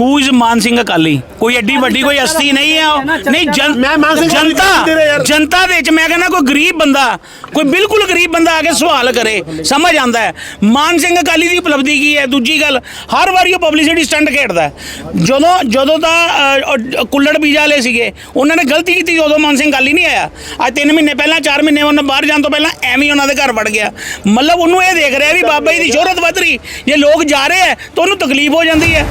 ਹੂ is Maan Singh Akali ਕੋਈ ਐਡੀ ਵੱਡੀ ਕੋਈ ਹਸਤੀ ਨਹੀਂ ਹੈ ਉਹ। ਨਹੀਂ ਜਨ- ਮੈਂ ਮਾਨ ਸਿੰਘ ਅਕਾਲੀ ਜਨਤਾ ਦੇ ਰਿਹਾ ਯਾਰ। ਜਨਤਾ ਦੇ ਵਿੱਚ ਮੈਂ ਕਹਿੰਦਾ ਕੋਈ ਗਰੀਬ ਬੰਦਾ ਕੋਈ ਬਿਲਕੁਲ ਗਰੀਬ ਬੰਦਾ ਆ ਕੇ ਸਵਾਲ ਕਰੇ ਸਮਝ ਆਂਦਾ ਹੈ। ਮਾਨ ਸਿੰਘ ਅਕਾਲੀ ਦੀ ਉਪਲਬਧੀ ਕੀ ਹੈ? ਦੂਜੀ ਗੱਲ ਹਰ ਵਾਰੀ ਉਹ ਪਬਲਿਸਿਟੀ ਸਟੰਟ ਖੇਡਦਾ ਹੈ। ਜਦੋਂ ਜਦੋਂ ਦਾ ਕੁੱਲੜ ਬੀਜਾ ਵਾਲੇ ਸੀਗੇ ਉਹਨਾਂ ਨੇ ਗਲਤੀ ਕੀਤੀ ਉਦੋਂ ਮਾਨ ਸਿੰਘ ਅਕਾਲੀ ਨਹੀਂ ਆਇਆ। ਅੱਜ 3 ਮਹੀਨੇ ਪਹਿਲਾਂ 4 ਮਹੀਨੇ ਉਹਨਾਂ ਬਾਹਰ ਜਾਣ ਤੋਂ ਪਹਿਲਾਂ ਐਵੇਂ ਹੀ ਉਹਨਾਂ ਦੇ ਘਰ ਵੜ ਗਿਆ। ਮਤਲਬ ਉਹਨੂੰ ਇਹ ਦੇਖ ਰਿਹਾ ਵੀ ਬਾਬਾ ਜੀ ਦੀ ਸ਼ੋਹਰਤ ਵੱਧ ਰਹੀ। ਜੇ ਲੋਕ ਜਾ ਰਹੇ ਹੈ ਤਾਂ ਉਹਨੂੰ ਤਕਲੀਫ ਹੋ ਜਾਂਦੀ ਹੈ।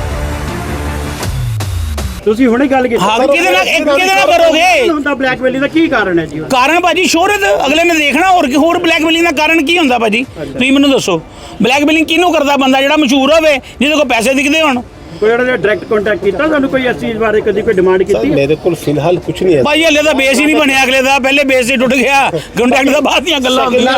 ਤੁਸੀਂ ਹੁਣੇ ਗੱਲ ਕੀਤੀ। ਹਾਂ, ਕਿਹਦੇ ਨਾਲ- ਇੱਕ ਕਿਹਦੇ ਨਾਲ ਕਰੋਗੇ? ਹੁੰਦਾ ਬਲੈਕਮੇਲਿੰਗ ਦਾ ਕੀ ਕਾਰਨ ਹੈ ਜੀ? ਕਾਰਨ ਭਾਜੀ ਸ਼ੋਹਰਤ ਅਗਲੇ ਨੇ ਦੇਖਣਾ ਹੋਰ ਕੀ ਹੋਰ ਬਲੈਕਮੇਲਿੰਗ ਦਾ ਕਾਰਨ ਕੀ ਹੁੰਦਾ ਭਾਜੀ? ਤੁਸੀਂ ਮੈਨੂੰ ਦੱਸੋ ਬਲੈਕਮੇਲਿੰਗ ਕਿਹਨੂੰ ਕਰਦਾ ਬੰਦਾ ਜਿਹੜਾ ਮਸ਼ਹੂਰ ਹੋਵੇ ਜਿਹਦੇ ਕੋਲ ਪੈਸੇ ਦਿਖਦੇ ਹੋਣ? ਕੋਈ ਜਿਹੜਾ ਡਾਇਰੈਕਟ ਕੰਟੈਕਟ ਕੀਤਾ ਤੁਹਾਨੂੰ ਕੋਈ ਇਸ ਚੀਜ਼ ਬਾਰੇ ਕਦੀ ਕੋਈ ਡਿਮਾਂਡ ਕੀਤੀ? ਹੈ? ਮੇਰੇ ਕੋਲ ਫਿਲਹਾਲ ਕੁਝ ਨਹੀਂ ਹੈ। ਭਾਜੀ ਹਲੇ ਤਾਂ ਬੇਸ ਹੀ ਨਹੀਂ ਬਣਿਆ ਅਗਲੇ ਦਾ ਪਹਿਲੇ ਬੇਸ ਹੀ ਟੁੱਟ ਗਿਆ ਕੰਟੈਕਟ ਦਾ ਬਾਅਦ ਦੀਆਂ ਗੱਲਾਂ ਹੁੰਦੀਆਂ।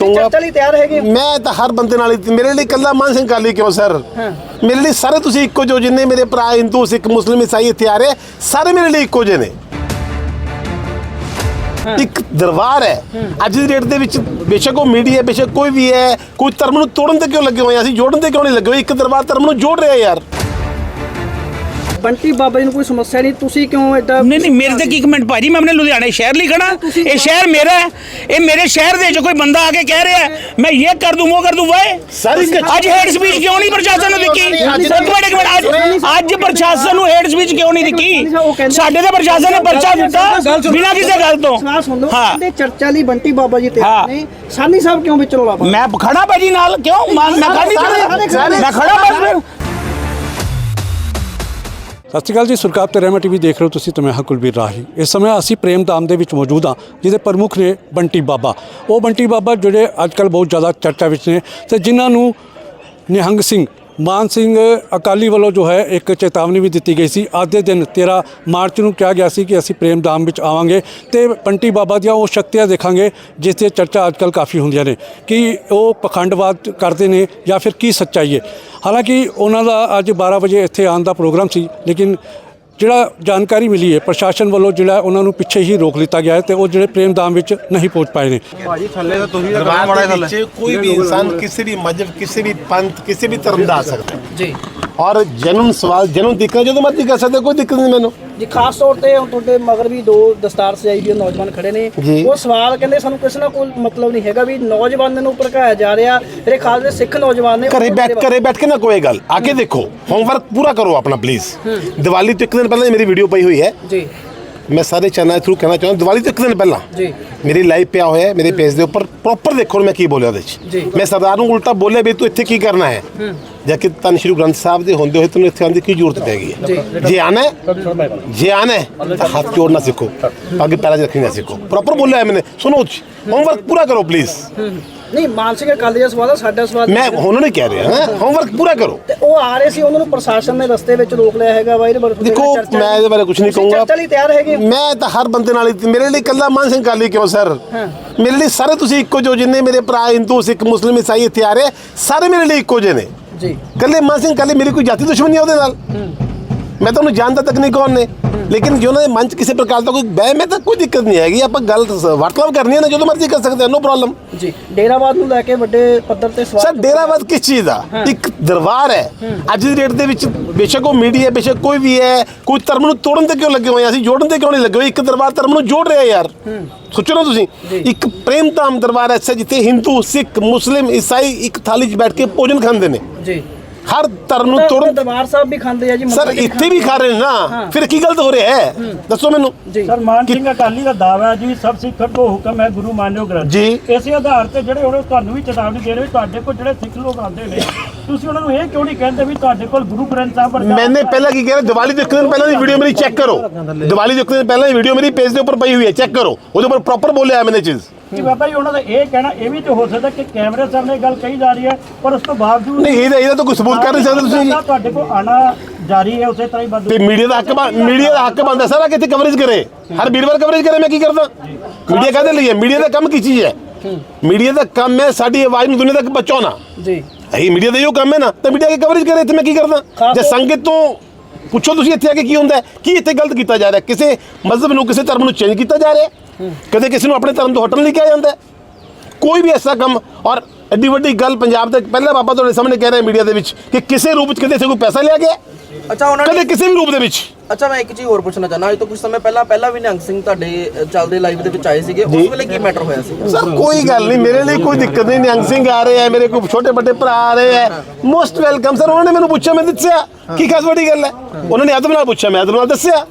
ਚਰਚਾ ਲਈ ਤਿਆਰ ਹੈਗੇ ਮੈਂ ਤਾਂ ਹਰ ਬੰਦੇ ਨਾਲ ਹੀ- ਮੇਰੇ ਲਈ ਕੱਲਾ ਮਾਨ ਸਿੰਘ ਕਾਲੀ ਕਿਉਂ ਸਰ? ਮੇਰੇ ਲਈ ਸਾਰੇ ਤੁਸੀਂ ਇੱਕੋ ਜੋ ਜਿੰਨੇ ਮੇਰੇ ਭਰਾ ਹਿੰਦੂ ਸਿੱਖ ਮੁਸਲਿਮ ਈਸਾਈ ਇੱਥੇ ਆ ਰਹੇ ਸਾਰੇ ਮੇਰੇ ਲਈ ਇੱਕੋ ਜਿਹੇ ਨੇ। ਇੱਕ ਦਰਬਾਰ ਹੈ। ਅੱਜ ਦੀ ਡੇਟ ਦੇ ਵਿੱਚ ਬੇਸ਼ੱਕ ਉਹ ਮੀਡੀਆ ਬੇਸ਼ੱਕ ਕੋਈ ਵੀ ਹੈ ਕੋਈ ਧਰਮ ਨੂੰ ਤੋੜਨ ਤੇ ਕਿਉਂ ਲੱਗੇ ਹੋਏ ਆ? ਅਸੀਂ ਜੋੜਨ ਤੇ ਕਿਉਂ ਨਹੀਂ ਲੱਗੇ ਹੋਏ? ਇੱਕ ਦਰਬਾਰ ਧਰਮ ਨੂੰ ਜੋੜ ਰਿਹਾ ਯਾਰ। ਬੰਟੀ ਬਾਬਾ ਜੀ ਨੂੰ ਕੋਈ ਸਮੱਸਿਆ ਨਹੀਂ ਤੁਸੀਂ ਕਿਉਂ ਐਡਾ ਨਹੀਂ ਨਹੀਂ ਮੇਰੇ ਤੇ ਕੀ ਕਮੈਂਟ ਭਾਜੀ ਮੈਂ ਆਪਣੇ ਲੁਧਿਆਣੇ ਸ਼ਹਿਰ ਲਈ ਖੜਾ ਇਹ ਸ਼ਹਿਰ ਮੇਰਾ ਹੈ। ਇਹ ਮੇਰੇ ਸ਼ਹਿਰ ਦੇ ਜੋ ਕੋਈ ਬੰਦਾ ਆ ਕੇ ਕਹਿ ਰਿਹਾ ਹੈ, ਮੈਂ ਇਹ ਕਰ ਦੂੰ ਉਹ ਕਰ ਦੂੰ ਵਾਏ। ਸਾਰੀ ਅੱਜ ਹੇਡ ਸਪੀਚ ਕਿਉਂ ਨਹੀਂ ਪ੍ਰਸ਼ਾਸਨ ਨੂੰ ਦਿੱਤੀ? ਇੱਕ ਮਿੰਟ ਇੱਕ ਮਿੰਟ ਅੱਜ ਅੱਜ ਪ੍ਰਸ਼ਾਸਨ ਨੂੰ ਹੇਡ ਸਪੀਚ ਕਿਉਂ ਨਹੀਂ ਦਿੱਤੀ? ਸਾਡੇ ਤੇ ਪ੍ਰਸ਼ਾਸਨ ਨੇ ਪਰਚਾ ਦਿੱਤਾ ਬਿਨਾਂ ਕਿਸੇ ਗੱਲ ਤੋਂ। ਸਵਾਲ ਸੁਣ ਲਓ। ਹਾਂ। ਕਹਿੰਦੇ ਚਰਚਾ ਲਈ ਬੰਟੀ ਬਾਬਾ ਜੀ ਹਾਂ। ਤਿਆਰ ਨੇ ਸਾਨੀ ਸਾਹਿਬ ਕਿਉਂ ਵਿੱਚ ਰੋਲਾ ਪਾ ਮੈਂ ਖੜਾ ਭਾਜੀ ਨਾਲ? ਕਿਉਂ? ਮੈਂ ਮੈਂ ਖੜਾ ਨਹੀਂ। ਮੈਂ ਖੜਾ ਬਸ ਫਿਰ। ਸਤਿ ਸ਼੍ਰੀ ਅਕਾਲ ਜੀ ਸੁਰਕਾਬ ਤੇ ਰਹਿਮਾ ਟੀਵੀ ਦੇਖ ਰਹੇ ਹੋ ਤੁਸੀਂ ਤੇ ਮੈਂ ਹਾਂ ਕੁਲਬੀਰ ਰਾਹੀ। ਇਸ ਸਮੇਂ ਅਸੀਂ ਪ੍ਰੇਮ ਧਾਮ ਦੇ ਵਿੱਚ ਮੌਜੂਦ ਹਾਂ, ਜਿਹਦੇ ਪ੍ਰਮੁੱਖ ਨੇ ਬੰਟੀ ਬਾਬਾ। ਉਹ ਬੰਟੀ ਬਾਬਾ ਜਿਹੜੇ ਅੱਜ ਕੱਲ੍ਹ ਬਹੁਤ ਜ਼ਿਆਦਾ ਚਰਚਾ ਵਿੱਚ ਨੇ ਤੇ ਜਿਨ੍ਹਾਂ ਨੂੰ ਨਿਹੰਗ ਸਿੰਘ ਮਾਨ ਸਿੰਘ ਅਕਾਲੀ ਵੱਲੋਂ ਜੋ ਹੈ ਇੱਕ ਚੇਤਾਵਨੀ ਵੀ ਦਿੱਤੀ ਗਈ ਸੀ। ਅੱਜ ਦੇ ਦਿਨ 13 ਮਾਰਚ ਨੂੰ ਕਿਹਾ ਗਿਆ ਸੀ ਕਿ ਅਸੀਂ ਪ੍ਰੇਮ ਧਾਮ ਵਿੱਚ ਆਵਾਂਗੇ ਤੇ ਪੰਟੀ ਬਾਬਾ ਦੀਆਂ ਉਹ ਸ਼ਕਤੀਆਂ ਦੇਖਾਂਗੇ, ਜਿਸ ਦੀ ਚਰਚਾ ਅੱਜ ਕੱਲ੍ਹ ਕਾਫੀ ਹੁੰਦੀਆਂ ਨੇ। ਕਿ ਉਹ ਪਖੰਡਵਾਦ ਕਰਦੇ ਨੇ ਜਾਂ ਫਿਰ ਕੀ ਸੱਚਾਈ ਹੈ? ਹਾਲਾਂਕਿ ਉਹਨਾਂ ਦਾ ਅੱਜ 12 ਵਜੇ ਇੱਥੇ ਆਉਣ ਦਾ ਪ੍ਰੋਗਰਾਮ ਸੀ, ਲੇਕਿਨ ਜਿਹੜਾ ਜਾਣਕਾਰੀ ਮਿਲੀ ਹੈ ਪ੍ਰਸ਼ਾਸਨ ਵੱਲੋਂ ਜਿਹੜਾ ਉਹਨਾਂ ਨੂੰ ਪਿੱਛੇ ਹੀ ਰੋਕ ਲਿੱਤਾ ਗਿਆ ਹੈ ਤੇ ਉਹ ਜਿਹੜੇ ਪ੍ਰੇਮ ਧਾਮ ਵਿੱਚ ਨਹੀਂ ਪਹੁੰਚ ਪਾਏ ਨੇ। ਦਰਬਾਰ ਦੇ ਵਿੱਚ ਕੋਈ ਵੀ ਇਨਸਾਨ ਕਿਸੇ ਵੀ ਮਜਹਬ ਕਿਸੇ ਵੀ ਪੰਥ ਕਿਸੇ ਵੀ ਧਰਮ ਦਾ ਆ ਸਕਦਾ। ਜੀ। ਔਰ ਜਨਮ ਸਵਾਲ ਜਨਮ ਦੇਖਣਾ ਜਦੋਂ ਮਰਜ਼ੀ ਕਰ ਸਕਦੇ ਕੋਈ ਦਿੱਕਤ ਨਹੀਂ ਮੈਨੂੰ। ਜੀ ਖਾਸ ਤੌਰ ਤੇ ਹੁਣ ਤੁਹਾਡੇ ਮਗਰ ਵੀ ਦੋ ਦਸਤਾਰ ਸਜਾਈ ਵੀ ਨੌਜਵਾਨ ਖੜੇ ਨੇ। ਜੀ। ਉਹ ਸਵਾਲ ਕਹਿੰਦੇ ਸਾਨੂੰ ਕਿਸੇ ਨਾਲ ਕੋਈ ਮਤਲਬ ਨਹੀਂ ਹੈਗਾ ਵੀ ਨੌਜਵਾਨਾਂ ਨੂੰ ਭੜਕਾਇਆ ਜਾ ਰਿਹਾ ਮੇਰੇ ਖਾਸ ਦੇ ਸਿੱਖ ਨੌਜਵਾਨ ਨੇ ਘਰੇ ਬੈਠ ਘਰੇ ਬੈਠ ਕੇ ਨਾ ਕੋਈ ਗੱਲ ਆ ਕੇ ਦੇਖੋ ਹੋਮਵਰਕ ਪੂਰਾ ਕਰੋ ਆਪਣਾ ਪਲੀਜ਼ ਦੀਵਾਲੀ ਤੋਂ ਇੱਕ ਦਿਨ ਪਹਿਲਾਂ ਹੀ ਮੇਰੀ ਵੀਡੀਓ ਪਈ ਹੋਈ ਹੈ। ਜੀ। ਮੈਂ ਸਾਰੇ ਚੈਨਲ ਥਰੂ ਕਹਿਣਾ ਚਾਹੁੰਦਾ ਦੀਵਾਲੀ ਤੋਂ ਇੱਕ ਦਿਨ ਪਹਿਲਾਂ ਜੀ। ਮੇਰੀ ਲਾਈਵ ਪਿਆ ਹੋਇਆ ਹੈ ਮੇਰੇ ਪੇਜ ਦੇ ਉੱਪਰ ਪ੍ਰੋਪਰ ਦੇਖੋ ਮੈਂ ਕੀ ਬੋਲਿਆ ਉਹਦੇ। ਵਿੱਚ ਮੈਂ ਸਰਦਾਰ ਨੂੰ ਉਲਟਾ ਬੋਲਿਆ ਵੀ ਤੂੰ ਇੱਥੇ ਕੀ ਕਰਨਾ ਹੈ? ਜਾਂ ਕਿ ਤਨ ਸ਼੍ਰੀ ਗ੍ਰੰਥ ਸਾਹਿਬ ਦੇ ਹੁੰਦੇ ਹੋਏ ਤੈਨੂੰ ਇੱਥੇ ਆਉਣ ਦੀ ਕੀ ਜ਼ਰੂਰਤ ਪੈਗੀ ਹੈ? ਜੇ। ਆਣਾ ਹੈ ਜੇ ਆਣਾ ਹੈ ਤਾਂ ਹੱਥ ਜੋੜਨਾ ਸਿੱਖੋ। ਅੱਗੇ ਪੈਰਾਂ 'ਚ ਰੱਖਣਾ ਸਿੱਖੋ। ਪ੍ਰੋਪਰ ਬੋਲਿਆ ਮੈंने ਸੁਣੋ ਹੋਮਵਰਕ ਪੂਰਾ ਕਰੋ ਪਲੀਜ਼ ਨਹੀਂ ਮਾਨਸਿਕ ਅਕਾਲੀ ਦਾ ਸਵਾਲ ਆ ਸਾਡਾ ਸਵਾਲ ਮੈਂ ਉਹਨਾਂ ਨੂੰ ਕਹਿ ਰਿਹਾ ਹਾਂ? ਹੋਮਵਰਕ ਪੂਰਾ ਕਰੋ। ਤੇ ਉਹ ਆ ਰਹੇ ਸੀ ਉਹਨਾਂ ਨੂੰ ਪ੍ਰਸ਼ਾਸਨ ਨੇ ਰਸਤੇ ਵਿੱਚ ਰੋਕ ਲਿਆ ਹੈਗਾ ਵਾ ਇਹਦੇ ਬਾਰੇ ਦੇਖੋ ਚਰਚਾ ਮੈਂ ਇਹਦੇ ਬਾਰੇ ਕੁਝ ਨਹੀਂ ਤੁਸੀਂ ਕਹੂੰਗਾ। ਚਰਚਾ ਲਈ ਤਿਆਰ ਹੈਗੇ ਮੈਂ ਤਾਂ ਹਰ ਬੰਦੇ ਨਾਲ ਹੀ ਮੇਰੇ ਲਈ ਕੱਲਾ ਮਾਨ ਸਿੰਘ ਕਾਲੀ ਕਿਉਂ ਸਰ? ਮੇਰੇ ਲਈ ਸਾਰੇ ਤੁਸੀਂ ਇੱਕੋ ਜੋ ਜਿੰਨੇ ਮੇਰੇ ਭਰਾ ਹਿੰਦੂ ਸਿੱਖ ਮੁਸਲਿਮ ਈਸਾਈ ਇੱਥੇ ਆ ਰਹੇ ਸਾਰੇ ਮੇਰੇ ਲਈ ਇੱਕੋ ਜਿਹੇ ਨੇ। ਜੀ। ਕੱਲੇ ਮਾਨ ਸਿੰਘ ਕਾਲੀ ਮੇਰੀ ਕੋਈ ਜਾਤੀ ਦੁਸ਼ਮਣੀ ਹੈ ਉਹਦੇ ਨਾਲ? ਮੈਂ ਤਾਂ ਉਹਨੂੰ ਜਾਣਦਾ ਤੱਕ ਨਹੀਂ ਕੌਣ ਨੇ? ਲੇਕਿਨ ਜੇ ਉਹਨਾਂ ਦੇ ਮਨ 'ਚ ਕਿਸੇ ਪ੍ਰਕਾਰ ਦਾ ਕੋਈ ਬਹਿਮ ਹੈ ਤਾਂ ਕੋਈ ਦਿੱਕਤ ਨਹੀਂ ਹੈਗੀ। ਆਪਾਂ ਗੱਲ ਵਾਰਤਾਲਾਪ ਕਰਨੀ ਹੈ ਨਾ ਜਦੋਂ ਮਰਜ਼ੀ ਕਰ ਸਕਦੇ ਹਾਂ ਨੋ ਪ੍ਰੋਬਲਮ ਜੀ ਡੇਰਾਵਾਦ ਨੂੰ ਲੈ ਕੇ ਵੱਡੇ ਪੱਧਰ ਤੇ ਸਵਾਲ ਸਰ ਡੇਰਾਵਾਦ ਕਿਸ ਚੀਜ਼ ਦਾ? ਇੱਕ ਦਰਬਾਰ ਹੈ। ਅੱਜ ਦੀ ਡੇਟ ਦੇ ਵਿੱਚ ਬੇਸ਼ੱਕ ਉਹ ਮੀਡੀਆ ਬੇਸ਼ੱਕ ਕੋਈ ਵੀ ਹੈ ਕੋਈ ਧਰਮ ਨੂੰ ਤੋੜਨ ਤੇ ਕਿਉਂ ਲੱਗੇ ਹੋਏ ਆ? ਅਸੀਂ ਜੋੜਨ ਤੇ ਕਿਉਂ ਨਹੀਂ ਲੱਗੇ ਹੋਏ? ਇੱਕ ਦਰਬਾਰ ਧਰਮ ਨੂੰ ਜੋੜ ਰਿਹਾ ਯਾਰ। ਸੋਚੋ ਨਾ ਤੁਸੀਂ। ਇੱਕ ਪ੍ਰੇਮ ਧਾਮ ਦਰਬਾਰ ਐਸਾ ਜਿੱਥੇ ਹਿੰਦੂ ਸਿੱਖ ਮੁਸਲਿਮ ਈਸਾਈ ਇੱਕ ਥਾਲੀ 'ਚ ਬੈਠ ਕੇ ਭੋਜਨ ਖਾਂਦੇ ਨੇ। ਜੀ। ਹਰ ਧਰਮ ਨੂੰ ਤਾਂ ਤੋੜਨ ਦਰਬਾਰ ਸਾਹਿਬ ਵੀ ਖਾਂਦੇ ਆ ਜੀ ਸਰ ਇੱਥੇ ਵੀ ਖਾ ਰਹੇ ਨੇ ਨਾ। ਫਿਰ ਕੀ ਗਲਤ ਹੋ ਰਿਹਾ ਹੈ? ਦੱਸੋ ਮੈਨੂੰ। ਜੀ। ਸਰ ਮਾਨ ਸਿੰਘ ਅਕਾਲੀ ਦਾ ਦਾਅਵਾ ਹੈ ਜੀ ਸਭ ਸਿੱਖਾਂ ਕੋ ਹੁਕਮ ਹੈ ਗੁਰੂ ਮਾਨਿਓ ਗ੍ਰੰਥ। ਜੀ। ਇਸੇ ਆਧਾਰ ਤੇ ਜਿਹੜੇ ਹੁਣ ਤੁਹਾਨੂੰ ਵੀ ਚੇਤਾਵਨੀ ਦੇ ਰਹੇ ਤੁਹਾਡੇ ਕੋਲ ਜਿਹੜੇ ਸਿੱਖ ਲੋਕ ਆਉਂਦੇ ਨੇ ਤੁਸੀਂ ਉਹਨਾਂ ਨੂੰ ਇਹ ਕਿਉਂ ਨਹੀਂ ਕਹਿੰਦੇ ਵੀ ਤੁਹਾਡੇ ਕੋਲ ਗੁਰੂ ਗ੍ਰੰਥ ਸਾਹਿਬ ਵਰਗਾ ਮੈंने ਪਹਿਲਾਂ ਕੀ ਕਿਹਾ ਦੀਵਾਲੀ ਤੋਂ ਇੱਕ ਦਿਨ ਪਹਿਲਾਂ ਦੀ ਵੀਡੀਓ ਮੇਰੀ ਚੈੱਕ ਕਰੋ। ਦੀਵਾਲੀ ਤੋਂ ਇੱਕ ਦਿਨ ਪਹਿਲਾਂ ਦੀ ਵੀਡੀਓ ਮੇਰੀ ਪੇਜ ਦੇ ਉੱਪਰ ਪਈ ਹੋਈ ਹੈ ਚੈੱਕ ਕਰੋ। ਉਹਦੇ ਉੱਪਰ ਪ੍ਰੋਪਰ ਬੋਲਿਆ ਮੈंने ਚੀਜ਼। ਕਿ ਬਾਬਾ ਜੀ ਉਹਨਾਂ ਦਾ ਇਹ ਕਹਿਣਾ ਇਹ ਵੀ ਤੇ ਹੋ ਸਕਦਾ ਕਿ ਕੈਮਰੇ ਸਾਹਮਣੇ ਗੱਲ ਕਹੀ ਜਾ ਰਹੀ ਹੈ ਪਰ ਉਸ ਤੋਂ ਬਾਵਜੂਦ ਨਹੀਂ ਇਹਦਾ ਇਹਦਾ ਤਾਂ ਕੋਈ ਸਬੂਤ ਕਰ ਨਹੀਂ ਸਕਦੇ ਤੁਸੀਂ ਜੀ ਤੁਹਾਡੇ ਕੋਲ ਆਣਾ ਜਾਰੀ ਹੈ ਉਸੇ ਤਰ੍ਹਾਂ ਹੀ ਬੰਦ ਤੇ ਮੀਡੀਆ ਦਾ ਹੱਕ ਮੀਡੀਆ ਦਾ ਹੱਕ ਬਣਦਾ ਸਾਰਾ ਕਿੱਥੇ ਕਵਰੇਜ ਕਰੇ? ਹਰ ਵੀਰਵਾਰ ਕਵਰੇਜ ਕਰੇ ਮੈਂ ਕੀ ਕਰਦਾ? ਮੀਡੀਆ ਕਾਹਦੇ ਲਈ ਹੈ? ਮੀਡੀਆ ਦਾ ਕੰਮ ਕੀ ਚੀਜ਼ ਹੈ? ਮੀਡੀਆ ਦਾ ਕੰਮ ਹੈ ਸਾਡੀ ਆਵਾਜ਼ ਨੂੰ ਦੁਨੀਆ ਤੱਕ ਪਹੁੰਚਾਉਣਾ। ਜੀ। ਇਹ ਮੀਡੀਆ ਦਾ ਇਹੋ ਕੰਮ ਹੈ ਨਾ ਤਾਂ ਮੀਡੀਆ ਕੀ ਕਵਰੇਜ ਕਰੇ ਇੱਥੇ ਮੈਂ ਕੀ ਕਰਦਾ? ਜੇ ਸੰਗਤ ਤੋਂ ਪੁੱਛੋ ਤੁਸੀਂ ਇੱਥੇ ਆ ਕੇ ਕੀ ਹੁੰਦਾ ਹੈ? ਕੀ ਇੱਥੇ ਗਲਤ ਕੀਤਾ ਜਾ ਰਿਹਾ ਹੈ? ਕਿਸੇ ਮਜ਼ਹਬ ਨੂੰ ਕਿਸੇ ਧਰਮ ਨੂੰ ਚੇਂਜ ਕੀਤਾ ਜਾ ਰਿਹਾ ਹੈ? ਕਦੇ ਕਿਸੇ ਨੂੰ ਆਪਣੇ ਧਰਮ ਤੋਂ ਹਟਣ ਲਈ ਕਿਹਾ ਜਾਂਦਾ? ਕੋਈ ਵੀ ਐਸਾ ਕੰਮ ਔਰ ਐਡੀ ਵੱਡੀ ਗੱਲ ਪੰਜਾਬ ਦਾ ਪਹਿਲਾ ਬਾਬਾ ਤੁਹਾਡੇ ਸਾਹਮਣੇ ਕਹਿ ਰਿਹਾ ਮੀਡੀਆ ਦੇ ਵਿੱਚ ਕਿ ਕਿਸੇ ਰੂਪ ਵਿੱਚ ਕਦੇ ਸੇ ਕੋਈ ਪੈਸਾ ਲਿਆ ਗਿਆ ਅੱਛਾ ਉਹਨਾਂ ਕਦੇ ਨੇ ਕਿਸੇ ਵੀ ਰੂਪ ਦੇ ਵਿੱਚ? ਅੱਛਾ ਮੈਂ ਇੱਕ ਚੀਜ਼ ਹੋਰ ਪੁੱਛਣਾ ਚਾਹਨਾ ਅੱਜ ਤੋਂ ਕੁਝ ਸਮੇਂ ਪਹਿਲਾਂ ਪਹਿਲਾਂ ਵੀ ਨਿਹੰਗ ਸਿੰਘ ਤੁਹਾਡੇ ਚੱਲਦੇ ਲਾਈਵ ਦੇ ਵਿੱਚ ਆਏ ਸੀਗੇ ਉਸ ਵੇਲੇ ਕੀ ਮੈਟਰ ਹੋਇਆ ਸੀ ਸਰ ਕੋਈ ਗੱਲ ਨਹੀਂ ਮੇਰੇ ਲਈ ਕੋਈ ਦਿੱਕਤ ਨਹੀਂ ਨਿਹੰਗ ਸਿੰਘ ਆ ਰਹੇ ਹੈ ਮੇਰੇ ਕੋਈ ਛੋਟੇ ਵੱਡੇ ਭਰਾ ਆ ਰਹੇ ਹੈ ਮੋਸਟ ਵੈਲਕਮ ਸਰ ਉਹਨਾਂ ਨੇ ਮੈਨੂੰ ਪੁੱਛਿਆ ਮੈਂ ਦੱਸਿਆ ਕੀ ਖਾਸ ਵੱਡੀ ਗੱਲ ਹੈ? ਉਹਨਾਂ ਨੇ ਅਦਬ ਨਾਲ ਪੁੱਛਿਆ ਮੈਂ ਅਦਬ ਨਾਲ ਦੱਸਿਆ।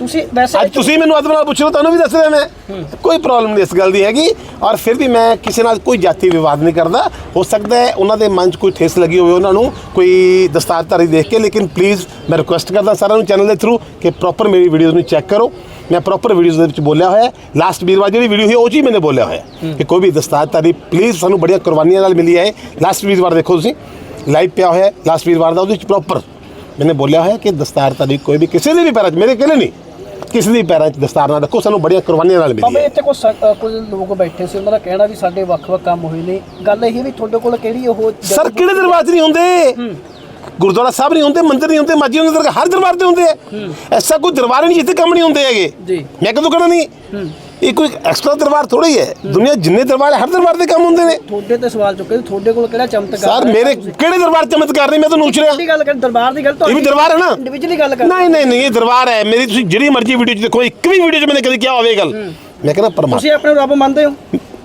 ਤੁਸੀਂ ਵੈਸੇ ਅੱਜ ਤੁਸੀਂ ਮੈਨੂੰ ਅਦਬ ਨਾਲ ਪੁੱਛ ਰਹੇ ਹੋ ਤੁਹਾਨੂੰ ਵੀ ਦੱਸ ਰਿਹਾ ਮੈਂ। ਕੋਈ ਪ੍ਰੋਬਲਮ ਨਹੀਂ ਇਸ ਗੱਲ ਦੀ ਹੈਗੀ। ਔਰ ਫਿਰ ਵੀ ਮੈਂ ਕਿਸੇ ਨਾਲ ਕੋਈ ਜਾਤੀ ਵਿਵਾਦ ਨਹੀਂ ਕਰਦਾ। ਹੋ ਸਕਦਾ ਹੈ ਉਹਨਾਂ ਦੇ ਮਨ 'ਚ ਕੋਈ ਠੇਸ ਲੱਗੀ ਹੋਵੇ ਉਹਨਾਂ ਨੂੰ ਕੋਈ ਦਸਤਾਰਧਾਰੀ ਦੇਖ ਕੇ ਲੇਕਿਨ ਪਲੀਜ਼ ਮੈਂ ਰਿਕੁਐਸਟ ਕਰਦਾ ਸਾਰਿਆਂ ਨੂੰ ਚੈਨਲ ਦੇ ਥਰੂ ਕਿ ਪ੍ਰੋਪਰ ਮੇਰੀ ਵੀਡੀਓਜ਼ ਨੂੰ ਚੈੱਕ ਕਰੋ। ਮੈਂ ਪ੍ਰੋਪਰ ਵੀਡੀਓਜ਼ ਦੇ ਵਿੱਚ ਬੋਲਿਆ ਹੋਇਆ ਲਾਸਟ ਵੀਰਵਾਰ ਜਿਹੜੀ ਵੀਡੀਓ ਹੋਈ ਉਹ 'ਚ ਹੀ ਮੈंने ਬੋਲਿਆ ਹੋਇਆ ਕਿ ਕੋਈ ਵੀ ਦਸਤਾਰਧਾਰੀ ਪਲੀਜ਼ ਸਾਨੂੰ ਬੜੀਆਂ ਕੁਰਬਾਨੀਆਂ ਨਾਲ ਮਿਲੀ ਹੈ। ਲਾਸਟ ਵੀਰਵਾਰ ਦੇਖੋ ਤੁਸੀਂ ਲਾਈਵ ਪਿਆ ਹੋਇਆ ਲਾਸਟ ਵੀਰਵਾਰ ਦਾ ਉਹਦੇ ਵਿੱਚ ਪ੍ਰੋਪਰ ਮੈंने ਬੋਲਿਆ ਹੋਇਆ ਕਿ ਦਸਤਾਰਧਾਰੀ ਕੋਈ ਵੀ ਕਿਸੇ ਦੇ ਵੀ ਪੈਰਾਂ 'ਚ ਮੇਰੇ ਇਕੱਲੇ ਨਹੀਂ। ਕਿਸੇ ਦੀ ਪੈਰਾਂ 'ਚ ਦਸਤਾਰ ਨਾ ਰੱਖੋ ਸਾਨੂੰ ਬੜੀਆਂ ਕੁਰਬਾਨੀਆਂ ਨਾਲ ਮਿਲੀ ਬਾਬਾ ਹੈ। ਇੱਥੇ ਕੁਝ ਕੁਝ ਲੋਕ ਬੈਠੇ ਸੀ ਉਹਨਾਂ ਦਾ ਕਹਿਣਾ ਵੀ ਸਾਡੇ ਵੱਖ-ਵੱਖ ਕੰਮ ਹੋਏ ਨੇ। ਗੱਲ ਇਹ ਵੀ ਤੁਹਾਡੇ ਕੋਲ ਕਿਹੜੀ ਉਹ ਸਰ ਕਿਹੜੇ 'ਚ ਨਹੀਂ ਹੁੰਦੇ? ਗੁਰਦੁਆਰਾ ਸਾਹਿਬ ਨਹੀਂ ਹੁੰਦੇ ਮੰਦਿਰ ਨਹੀਂ ਹੁੰਦੇ ਮਾਜੀ ਹੁੰਦੇ ਦਰਗਾਹ ਹਰ ਦਰਬਾਰ ਤੇ ਹੁੰਦੇ ਆ। ਐਸਾ ਕੋਈ ਦਰਬਾਰ ਨਹੀਂ ਜਿੱਥੇ ਕੰਮ ਨਹੀਂ ਹੁੰਦੇ ਹੈਗੇ। ਜੀ। ਮੈਂ ਕਦੋਂ ਕਹਣਾ ਨਹੀਂ? ਇਹ ਕੋਈ ਐਕਸਟਰਾ ਦਰਬਾਰ ਥੋੜਾ ਹੀ। ਦੁਨੀਆ ਜਿੰਨੇ ਦਰਬਾਰ ਹਰ ਦਰਬਾਰ ਦੇ ਕੰਮ ਹੁੰਦੇ ਨੇ। ਤੁਹਾਡੇ ਤੇ ਸਵਾਲ ਚੁੱਕੇ ਤੁਹਾਡੇ ਕੋਲ ਕਿਹੜਾ ਚਮਤਕਾਰ ਸਰ? ਮੇਰੇ ਕਿਹੜੇ ਦਰਬਾਰ ਚਮਤਕਾਰ ਨਹੀਂ ਮੈਂ ਤੁਹਾਨੂੰ ਪੁੱਛ ਰਿਹਾ। ਕਿਹੜੀ ਗੱਲ ਕਰ ਦਰਬਾਰ ਦੀ ਗੱਲ ਇਹ ਵੀ ਦਰਬਾਰ ਹੈ ਨਾ? ਇੰਡੀਵਿਜੂਅਲੀ ਗੱਲ ਕਰ। ਨਹੀਂ ਨਹੀਂ ਨਹੀਂ ਇਹ ਦਰਬਾਰ ਹੈ। ਮੇਰੀ ਤੁਸੀਂ ਜਿਹੜੀ ਮਰਜ਼ੀ ਵੀਡੀਓ 'ਚ ਦੇਖੋ ਇੱਕ ਵੀ ਵੀਡੀਓ 'ਚ ਮੈंने ਕਦੀ ਕਿਹਾ ਹੋਵੇ ਇਹ ਗੱਲ। ਮੈਂ ਕਹਿੰਦਾ ਪਰਮਾਤਮਾ ਤੁਸੀਂ ਆਪਣੇ ਰੱਬ ਮੰਨਦੇ ਹੋ?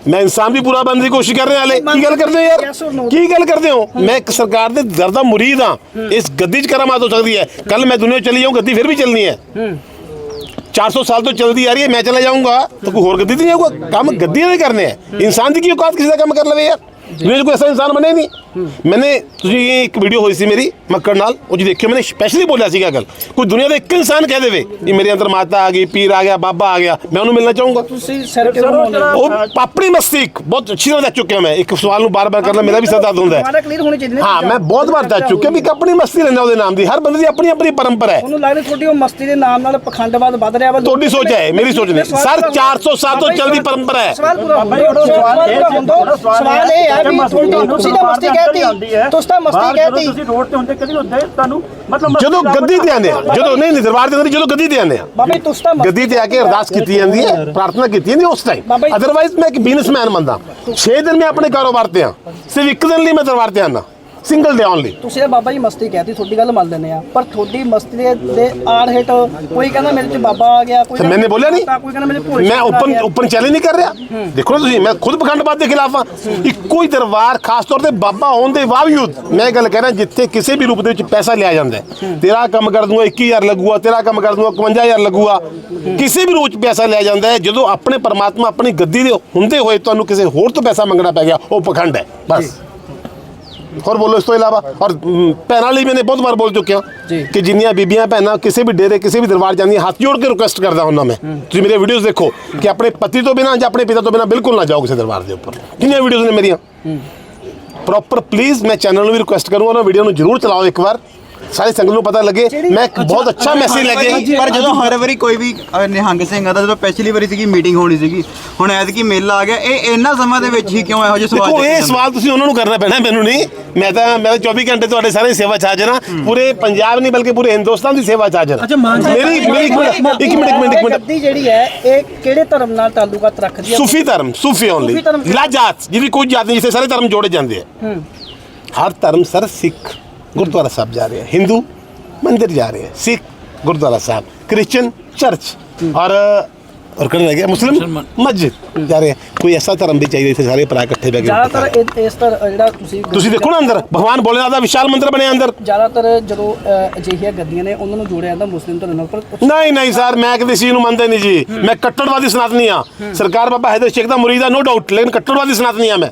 ਮੈਂ ਇਨਸਾਨ ਵੀ ਪੂਰਾ ਬਣਨ ਦੀ ਕੋਸ਼ਿਸ਼ ਕਰ ਰਿਹਾ ਹਾਲੇ। ਕੀ ਗੱਲ ਕਰਦੇ ਹੋ ਯਾਰ? ਕੀ ਗੱਲ ਕਰਦੇ ਹੋ? ਮੈਂ ਇੱਕ ਸਰਕਾਰ ਦੇ ਦਰ ਦਾ ਮੁਰੀਦ ਹਾਂ। ਇਸ ਗੱਦੀ 'ਚ ਕਰਾਮਾਤ ਹੋ ਸਕਦੀ ਹੈ। ਕੱਲ ਮੈਂ ਦੁਨੀਆ ਚਲੀ ਜਾਊਂ ਗੱਦੀ ਫਿਰ ਵੀ ਚੱਲਣੀ ਹੈ। 400 ਸਾਲ ਤੋਂ ਚੱਲਦੀ ਆ ਰਹੀ ਹੈ, ਮੈਂ ਚਲਾ ਜਾਊਂਗਾ। ਤਾਂ ਕੋਈ ਹੋਰ ਗੱਦੀ ਤੇ ਨਹੀਂ ਆਊਗਾ? ਕੰਮ ਗੱਦੀਆਂ ਦੇ ਕਰਨੇ ਹੈ ਇਨਸਾਨ ਦੀ ਕੀ ਔਕਾਤ ਕਿਸੇ ਦਾ ਕੰਮ ਕਰ ਲਵੇ ਯਾਰ? ਮੇਰੇ ਕੋਈ ਐਸਾ ਇਨਸਾਨ ਬਣੇ ਨਹੀਂ। ਮੈंने ਤੁਸੀਂ ਇੱਕ ਵੀਡੀਓ ਹੋਈ ਸੀ ਮੇਰੀ ਮੱਕੜ ਨਾਲ ਉਹ ਜੀ ਦੇਖਿਓ ਮੈंने ਸਪੈਸ਼ਲੀ ਬੋਲਿਆ ਸੀਗਾ ਗੱਲ। ਕੋਈ ਦੁਨੀਆ ਦਾ ਇੱਕ ਇਨਸਾਨ ਕਹਿ ਦੇਵੇ ਕਿ ਮੇਰੇ ਅੰਦਰ ਮਾਤਾ ਆ ਗਈ ਪੀਰ ਆ ਗਿਆ ਬਾਬਾ ਆ ਗਿਆ ਮੈਂ ਉਹਨੂੰ ਮਿਲਣਾ ਚਾਹੂੰਗਾ। ਤੁਸੀਂ ਸਿਰ ਉਹ ਆਪਣੀ ਮਸਤੀ ਇੱਕ ਬਹੁਤ ਅੱਛੀ ਤਰ੍ਹਾਂ ਦੱਸ ਚੁੱਕਿਆ ਮੈਂ। ਇੱਕ ਸਵਾਲ ਨੂੰ ਬਾਰ-ਬਾਰ ਕਰਨਾ ਮੇਰਾ ਵੀ ਸਰਦਾਰ ਹੁੰਦਾ ਹੈ। ਤੁਹਾਡਾ ਕਲੀਅਰ ਹੋਣੀ ਚਾਹੀਦੀ ਨੇ ਹਾਂ ਮੈਂ ਬਹੁਤ ਵਾਰ ਦੱਸ ਚੁੱਕਿਆ ਵੀ ਆਪਣੀ ਮਸਤੀ ਰਹਿੰਦਾ ਉਹਦੇ ਨਾਮ ਦੀ। ਹਰ ਬੰਦੇ ਦੀ ਆਪਣੀ ਆਪਣੀ ਪਰੰਪਰਾ ਹੈ। ਉਹਨੂੰ ਲੱਗਦਾ ਤੁਹਾਡੀ ਉਹ ਮਸਤੀ ਦੇ ਨਾਮ ਨਾਲ ਪਖੰਡਵਾਦ ਵੱਧ ਰਿਹਾ ਵਾ। ਤੁਹਾਡੀ ਸੋਚ ਹੈ ਮੇਰੀ ਸੋਚ ਨਹੀਂ। ਸਰ 400 ਸਾਲ ਤੋਂ ਚੱਲਦੀ ਪਰੰਪਰਾ ਹੈ। ਸਵਾਲ ਪੂਰਾ ਸਵਾਲ ਇਹ ਹੈ ਵੀ ਤੁਹਾਡੀ ਤੁਸੀਂ ਤਾਂ ਮਸਤੀ ਕਹਿਤੀ। ਤੁਸੀਂ ਤਾਂ ਮਸਤੀ ਜਦੋਂ ਕਹਿਤੀ। ਤੁਸੀਂ ਰੋਡ ਤੇ ਹੁੰਦੇ ਕਦੀ ਹੁੰਦੇ ਤੁਹਾਨੂੰ ਮਤਲਬ ਮਸਤੀ ਜਦੋਂ ਦਾ ਗੱਦੀ ਤੇ ਆਉਂਦੇ ਆ ਜਦੋਂ ਨਹੀਂ ਨਹੀਂ ਦਰਬਾਰ ਦੇ ਅੰਦਰ ਜਦੋਂ ਗੱਦੀ ਤੇ ਆ। ਬਾਬਾ ਜੀ, ਤੁਸੀਂ ਤਾਂ ਮਸਤੀ ਗੱਦੀ ਤੇ ਆ ਕੇ ਅਰਦਾਸ ਕੀਤੀ ਜਾਂਦੀ ਹੈ ਪ੍ਰਾਰਥਨਾ ਕੀਤੀ ਜਾਂਦੀ ਹੈ ਉਸ ਟਾਈਮ ਅਦਰਵਾਈਜ਼ ਮੈਂ ਇੱਕ ਬਿਜ਼ਨਸਮੈਨ ਬੰਦਾ। 6 ਦਿਨ ਮੈਂ ਆਪਣੇ ਕਾਰੋਬਾਰ ਤੇ ਆ। ਸਿਰਫ ਇੱਕ ਦਿਨ ਲਈ ਮੈਂ ਦਰਬਾਰ ਤੇ ਆਣਾ ਸਿੰਗਲ ਡੇ ਓਨਲੀ ਤੁਸੀਂ ਤਾਂ ਬਾਬਾ ਜੀ ਮਸਤੀ ਕਹਿਤੀ ਤੁਹਾਡੀ ਗੱਲ ਮੰਨ ਲੈਂਦੇ ਆ ਪਰ ਤੁਹਾਡੀ ਮਸਤੀ ਦੇ ਦੇ ਆੜ ਹੇਠ ਕੋਈ ਕਹਿੰਦਾ ਮੇਰੇ ਚ ਬਾਬਾ ਆ ਗਿਆ ਕੋਈ ਤੇ ਮੈंने ਬੋਲਿਆ ਨਹੀਂ ਕੋਈ ਕਹਿੰਦਾ ਮੇਰੇ ਭੋਲੇ ਮੈਂ ਸ਼ੰਕਰ ਆ ਓਪਨ ਗਿਆ। ਓਪਨ ਚੈਲੰਜ ਨਹੀਂ ਕਰ ਰਿਹਾ? ਦੇਖੋ ਨਾ ਤੁਸੀਂ ਮੈਂ ਖੁਦ ਪਖੰਡਵਾਦ ਦੇ ਖਿਲਾਫ ਹਾਂ। ਇੱਕੋ ਹੀ ਦਰਬਾਰ ਖਾਸ ਤੌਰ ਤੇ ਬਾਬਾ ਹੋਣ ਦੇ ਬਾਵਜੂਦ ਮੈਂ ਇਹ ਗੱਲ ਕਹਿ ਰਿਹਾ ਜਿੱਥੇ ਕਿਸੇ ਵੀ ਰੂਪ ਦੇ ਵਿੱਚ ਪੈਸਾ ਲਿਆ ਜਾਂਦਾ ਹੈ। ਤੇਰਾ ਕੰਮ ਕਰ ਦੂੰਗਾ 21000 ਲੱਗੂਗਾ ਤੇਰਾ ਕੰਮ ਕਰ ਦੂੰਗਾ 51000 ਲੱਗੂਗਾ ਕਿਸੇ ਵੀ ਰੂਪ 'ਚ ਪੈਸਾ ਲਿਆ ਜਾਂਦਾ ਹੈ ਜਦੋਂ ਆਪਣੇ ਪਰਮਾਤਮਾ ਆਪਣੀ ਗੱਦੀ ਦੇ ਹੁੰਦੇ ਹੋਏ ਤੁਹਾਨੂੰ ਕਿਸੇ ਹੋਰ ਤੋਂ ਪੈਸਾ ਮੰਗਣਾ ਪੈ ਗਿਆ ਉਹ ਪਖੰਡ ਹੈ। ਬਸ। ਹੋਰ ਬੋਲੋ ਇਸ ਤੋਂ ਇਲਾਵਾ। ਔਰ ਮ, ਭੈਣਾਂ ਲਈ ਮੈंने ਬਹੁਤ ਵਾਰ ਬੋਲ ਚੁੱਕਿਆ। ਕਿ ਜਿੰਨੀਆਂ ਬੀਬੀਆਂ ਭੈਣਾਂ ਕਿਸੇ ਵੀ ਡੇਰੇ ਕਿਸੇ ਵੀ ਦਰਬਾਰ ਜਾਂਦੀਆਂ ਹੱਥ ਜੋੜ ਕੇ ਰਿਕੁਐਸਟ ਕਰਦਾ ਹੁੰਦਾ ਮੈਂ। ਤੁਸੀਂ ਮੇਰੇ ਵੀਡੀਓਜ਼ ਦੇਖੋ ਕਿ ਆਪਣੇ ਪਤੀ ਤੋਂ ਬਿਨਾਂ ਜਾਂ ਆਪਣੇ ਪਿਤਾ ਤੋਂ ਬਿਨਾਂ ਬਿਲਕੁਲ ਨਾ ਜਾਓ ਕਿਸੇ ਦਰਬਾਰ ਦੇ ਉੱਪਰ। ਕਿੰਨੀਆਂ ਵੀਡੀਓਜ਼ ਨੇ ਮੇਰੀਆਂ? ਪ੍ਰੋਪਰ ਪਲੀਜ਼ ਮੈਂ ਚੈਨਲ ਨੂੰ ਵੀ ਰਿਕੁਐਸਟ ਕਰੂੰਗਾ ਉਹਨਾਂ ਵੀਡੀਓ ਨੂੰ ਜ਼ਰੂਰ ਚਲਾਓ ਇੱਕ ਵਾਰ। ਸਾਰੀ ਸੰਗਤ ਨੂੰ ਪਤਾ ਲੱਗੇ। ਮੈਂ ਇੱਕ ਬਹੁਤ ਅੱਛਾ ਮੈਸੇਜ ਲੈ ਕੇ ਪਰ ਜਦੋਂ ਹਰ ਵਾਰੀ ਕੋਈ ਵੀ ਨਿਹੰਗ ਸਿੰਘ ਆਦਾ ਜਦੋਂ ਪਿਛਲੀ ਵਾਰੀ ਸੀਗੀ ਮੀਟਿੰਗ ਹੋਣੀ ਸੀਗੀ ਹੁਣ ਐਤਕੀ ਮੇਲਾ ਆ ਗਿਆ। ਇਹ ਇੰਨਾ ਸਮਾਂ ਦੇ ਵਿੱਚ ਹੀ ਕਿਉਂ ਇਹੋ ਜਿਹੇ ਸਵਾਲ ਦੇਖੋ ਇਹ? ਸਵਾਲ ਤੁਸੀਂ ਉਹਨਾਂ ਨੂੰ ਕਰਨਾ ਪੈਣਾ ਮੈਨੂੰ ਨਹੀਂ। ਮੈਂ ਤਾਂ ਮੈਂ ਤਾਂ 24 ਘੰਟੇ ਤੁਹਾਡੇ ਸਾਰੇ ਸੇਵਾ ਚ ਹਾਜ਼ਰ ਹਾਂ। ਪੂਰੇ ਪੰਜਾਬ ਨਹੀਂ ਬਲਕਿ ਪੂਰੇ ਹਿੰਦੁਸਤਾਨ ਦੀ ਸੇਵਾ ਚ ਹਾਜ਼ਰ ਹਾਂ। ਮੇਰੀ ਮੇਰੀ ਇੱਕ ਮਿੰਟ ਇੱਕ ਮਿੰਟ ਇੱਕ ਮਿੰਟ ਇੱਕ ਇਹ ਮਿੰਟ। ਗੱਦੀ ਜਿਹੜੀ ਹੈ ਇਹ ਕਿਹੜੇ ਧਰਮ ਨਾਲ ਤਾਲੁਕਾਤ ਰੱਖਦੀ ਹੈ? ਸੂਫੀ ਧਰਮ ਸੂਫੀ ਓਨਲੀ ਧਰਮ। ਲਾ ਜਾਤ ਜਿਹਦੀ ਕੋਈ ਜਾਤ ਨਹੀਂ ਜਿਸੇ ਸਾਰੇ ਧਰਮ ਜੋੜੇ ਜਾਂਦੇ ਆ। ਹਰ ਧਰਮ ਸਰ ਸਿੱਖ ਗੁਰਦੁਆਰਾ ਸਾਹਿਬ ਜਾ ਰਹੇ ਹੈ ਹਿੰਦੂ ਮੰਦਿਰ ਜਾ ਰਹੇ ਹੈ ਸਿੱਖ ਗੁਰਦੁਆਰਾ ਸਾਹਿਬ। Christian church. ਔਰ ਔਰ ਕਰਨ ਲੱਗੇ ਮੁਸਲਿਮ ਮਸਜਿਦ ਜਾ ਰਹੇ ਹੈ ਕੋਈ ਐਸਾ ਧਰਮ ਵੀ ਚਾਹੀਦਾ ਇੱਥੇ ਸਾਰੇ ਭਰਾ ਇਕੱਠੇ ਬੈ ਕੇ ਜ਼ਿਆਦਾਤਰ ਇਸ ਤਰ੍ਹਾਂ ਜਿਹੜਾ ਤੁਸੀਂ ਤੁਸੀਂ ਦੇਖੋ ਨਾ ਅੰਦਰ। ਭਗਵਾਨ ਭੋਲੇਨਾਥ ਦਾ ਵਿਸ਼ਾਲ ਮੰਦਿਰ ਬਣਿਆ ਅੰਦਰ। ਜ਼ਿਆਦਾਤਰ ਜਦੋਂ ਅਹ, ਅਜਿਹੀਆਂ ਗੱਦੀਆਂ ਨੇ ਉਹਨਾਂ ਨੂੰ ਜੋੜਿਆ ਜਾਂਦਾ ਮੁਸਲਿਮ ਧਰਮ ਨਾਲ ਪਰ ਨਹੀਂ ਨਹੀਂ ਸਰ ਮੈਂ ਕਿਸੇ ਚੀਜ਼ ਨੂੰ ਮੰਨਦਾ ਨਹੀਂ ਜੀ। ਮੈਂ ਕੱਟੜਵਾਦੀ ਸਨਾਤਨੀ ਆ। ਸਰਕਾਰ ਬਾਬਾ ਹੈਦਰ ਸ਼ੇਖ ਦਾ ਮੁਰੀਦ ਆ ਨੋ ਡਾਊਟ ਲੇਕਿਨ ਕੱਟੜਵਾਦੀ ਸਨਾਤਨੀ ਆ ਮੈਂ।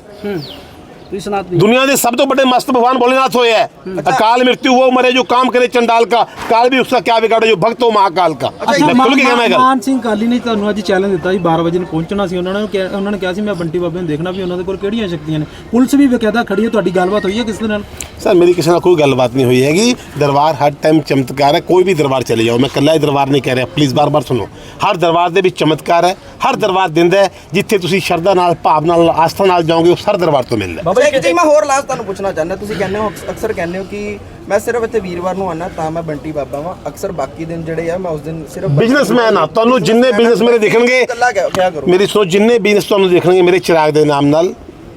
विश्वनाथ नहीं दुनिया के सब तो बड़े मस्त भगवान भोलेनाथ हुए है अकाल मृत्यु वो मरे जो काम करे चंडाल का काल भी उसका ਜੋ ਭਗਤੋ ਮਹਾਕਾਲ ਕਾ ਮੈਂ ਖੁੱਲ ਕੇ ਕਹਿਣਾ ਗੱਲ। ਮਾਨ ਸਿੰਘ ਕਾਲੀ ਨੇ ਤੁਹਾਨੂੰ ਅੱਜ ਚੈਲੰਜ ਦਿੱਤਾ ਸੀ 12 ਵਜੇ ਨੂੰ ਪਹੁੰਚਣਾ ਸੀ। ਉਹਨਾਂ ਨੇ ਉਹਨਾਂ ਨੇ ਕਿਹਾ ਸੀ ਮੈਂ ਬੰਟੀ ਬਾਬੇ ਨੂੰ ਦੇਖਣਾ ਵੀ ਉਹਨਾਂ ਦੇ ਕੋਲ ਕਿਹੜੀਆਂ ਸ਼ਕਤੀਆਂ ਨੇ। ਪੁਲਿਸ ਵੀ ਬਕਾਇਦਾ ਖੜੀ ਹੈ। ਤੁਹਾਡੀ ਗੱਲਬਾਤ ਹੋਈ ਹੈ ਕਿਸੇ ਨਾਲ? ਸਰ ਮੇਰੀ ਕਿਸੇ ਨਾਲ ਕੋਈ ਗੱਲਬਾਤ ਨਹੀਂ ਹੋਈ ਹੈਗੀ। ਦਰਬਾਰ ਹਰ ਟਾਈਮ ਚਮਤਕਾਰ ਹੈ। ਕੋਈ ਵੀ ਦਰਬਾਰ ਚਲੇ ਜਾਓ। ਮੈਂ ਇਕੱਲਾ ਹੀ ਦਰਬਾਰ ਨਹੀਂ ਕਹਿ ਰਿਹਾ। ਪਲੀਜ਼ ਬਾਰ-ਬਾਰ ਸੁਣੋ। ਹਰ ਦਰਬਾਰ ਦੇ ਵਿੱਚ ਚਮਤਕਾਰ ਹੈ। ਹਰ ਦਰਬਾਰ ਦਿੰਦਾ ਹੈ। ਜਿੱਥੇ ਤੁਸੀਂ ਸ਼ਰਧਾ ਨਾਲ ਭਾਵ ਨਾਲ ਆਸਥਾ ਨਾਲ ਜਾਓਗੇ ਉਹ ਸਰ ਦਰਬਾਰ ਤੋਂ ਮਿਲਦਾ ਹੈ। ਇੱਕ ਚੀਜ਼ ਮੈਂ ਹੋਰ ਲਾਸਟ ਤੁਹਾਨੂੰ ਪੁੱਛਣਾ ਚਾਹੁੰਦਾ ਤੁਸੀਂ ਕਹਿੰਦੇ ਹੋ ਅਕਸ- ਅਕਸਰ ਕਹਿੰਦੇ ਹੋ ਕਿ ਮੈਂ ਸਿਰਫ ਇੱਥੇ ਵੀਰਵਾਰ ਨੂੰ ਆਣਾ ਤਾਂ ਮੈਂ ਬੰਟੀ ਬਾਬਾ ਵਾਂ। ਅਕਸਰ ਬਾਕੀ ਦਿਨ ਜਿਹੜੇ ਆ ਮੈਂ ਉਸ ਦਿਨ ਸਿਰਫ ਬਿਜ਼ਨਸਮੈਨ ਆ ਤੁਹਾਨੂੰ ਜਿੰਨੇ ਬਿਜ਼ਨਸ ਮੇਰੇ ਦੇਖਣਗੇ ਮੇਰੀ ਸੋਚ ਜਿੰਨੇ ਬਿਜ਼ਨਸ ਤੁਹਾਨੂੰ ਦੇਖਣਗੇ ਮੇਰੇ ਚਿਰਾਗ ਦੇ ਨਾਮ ਨਾਲ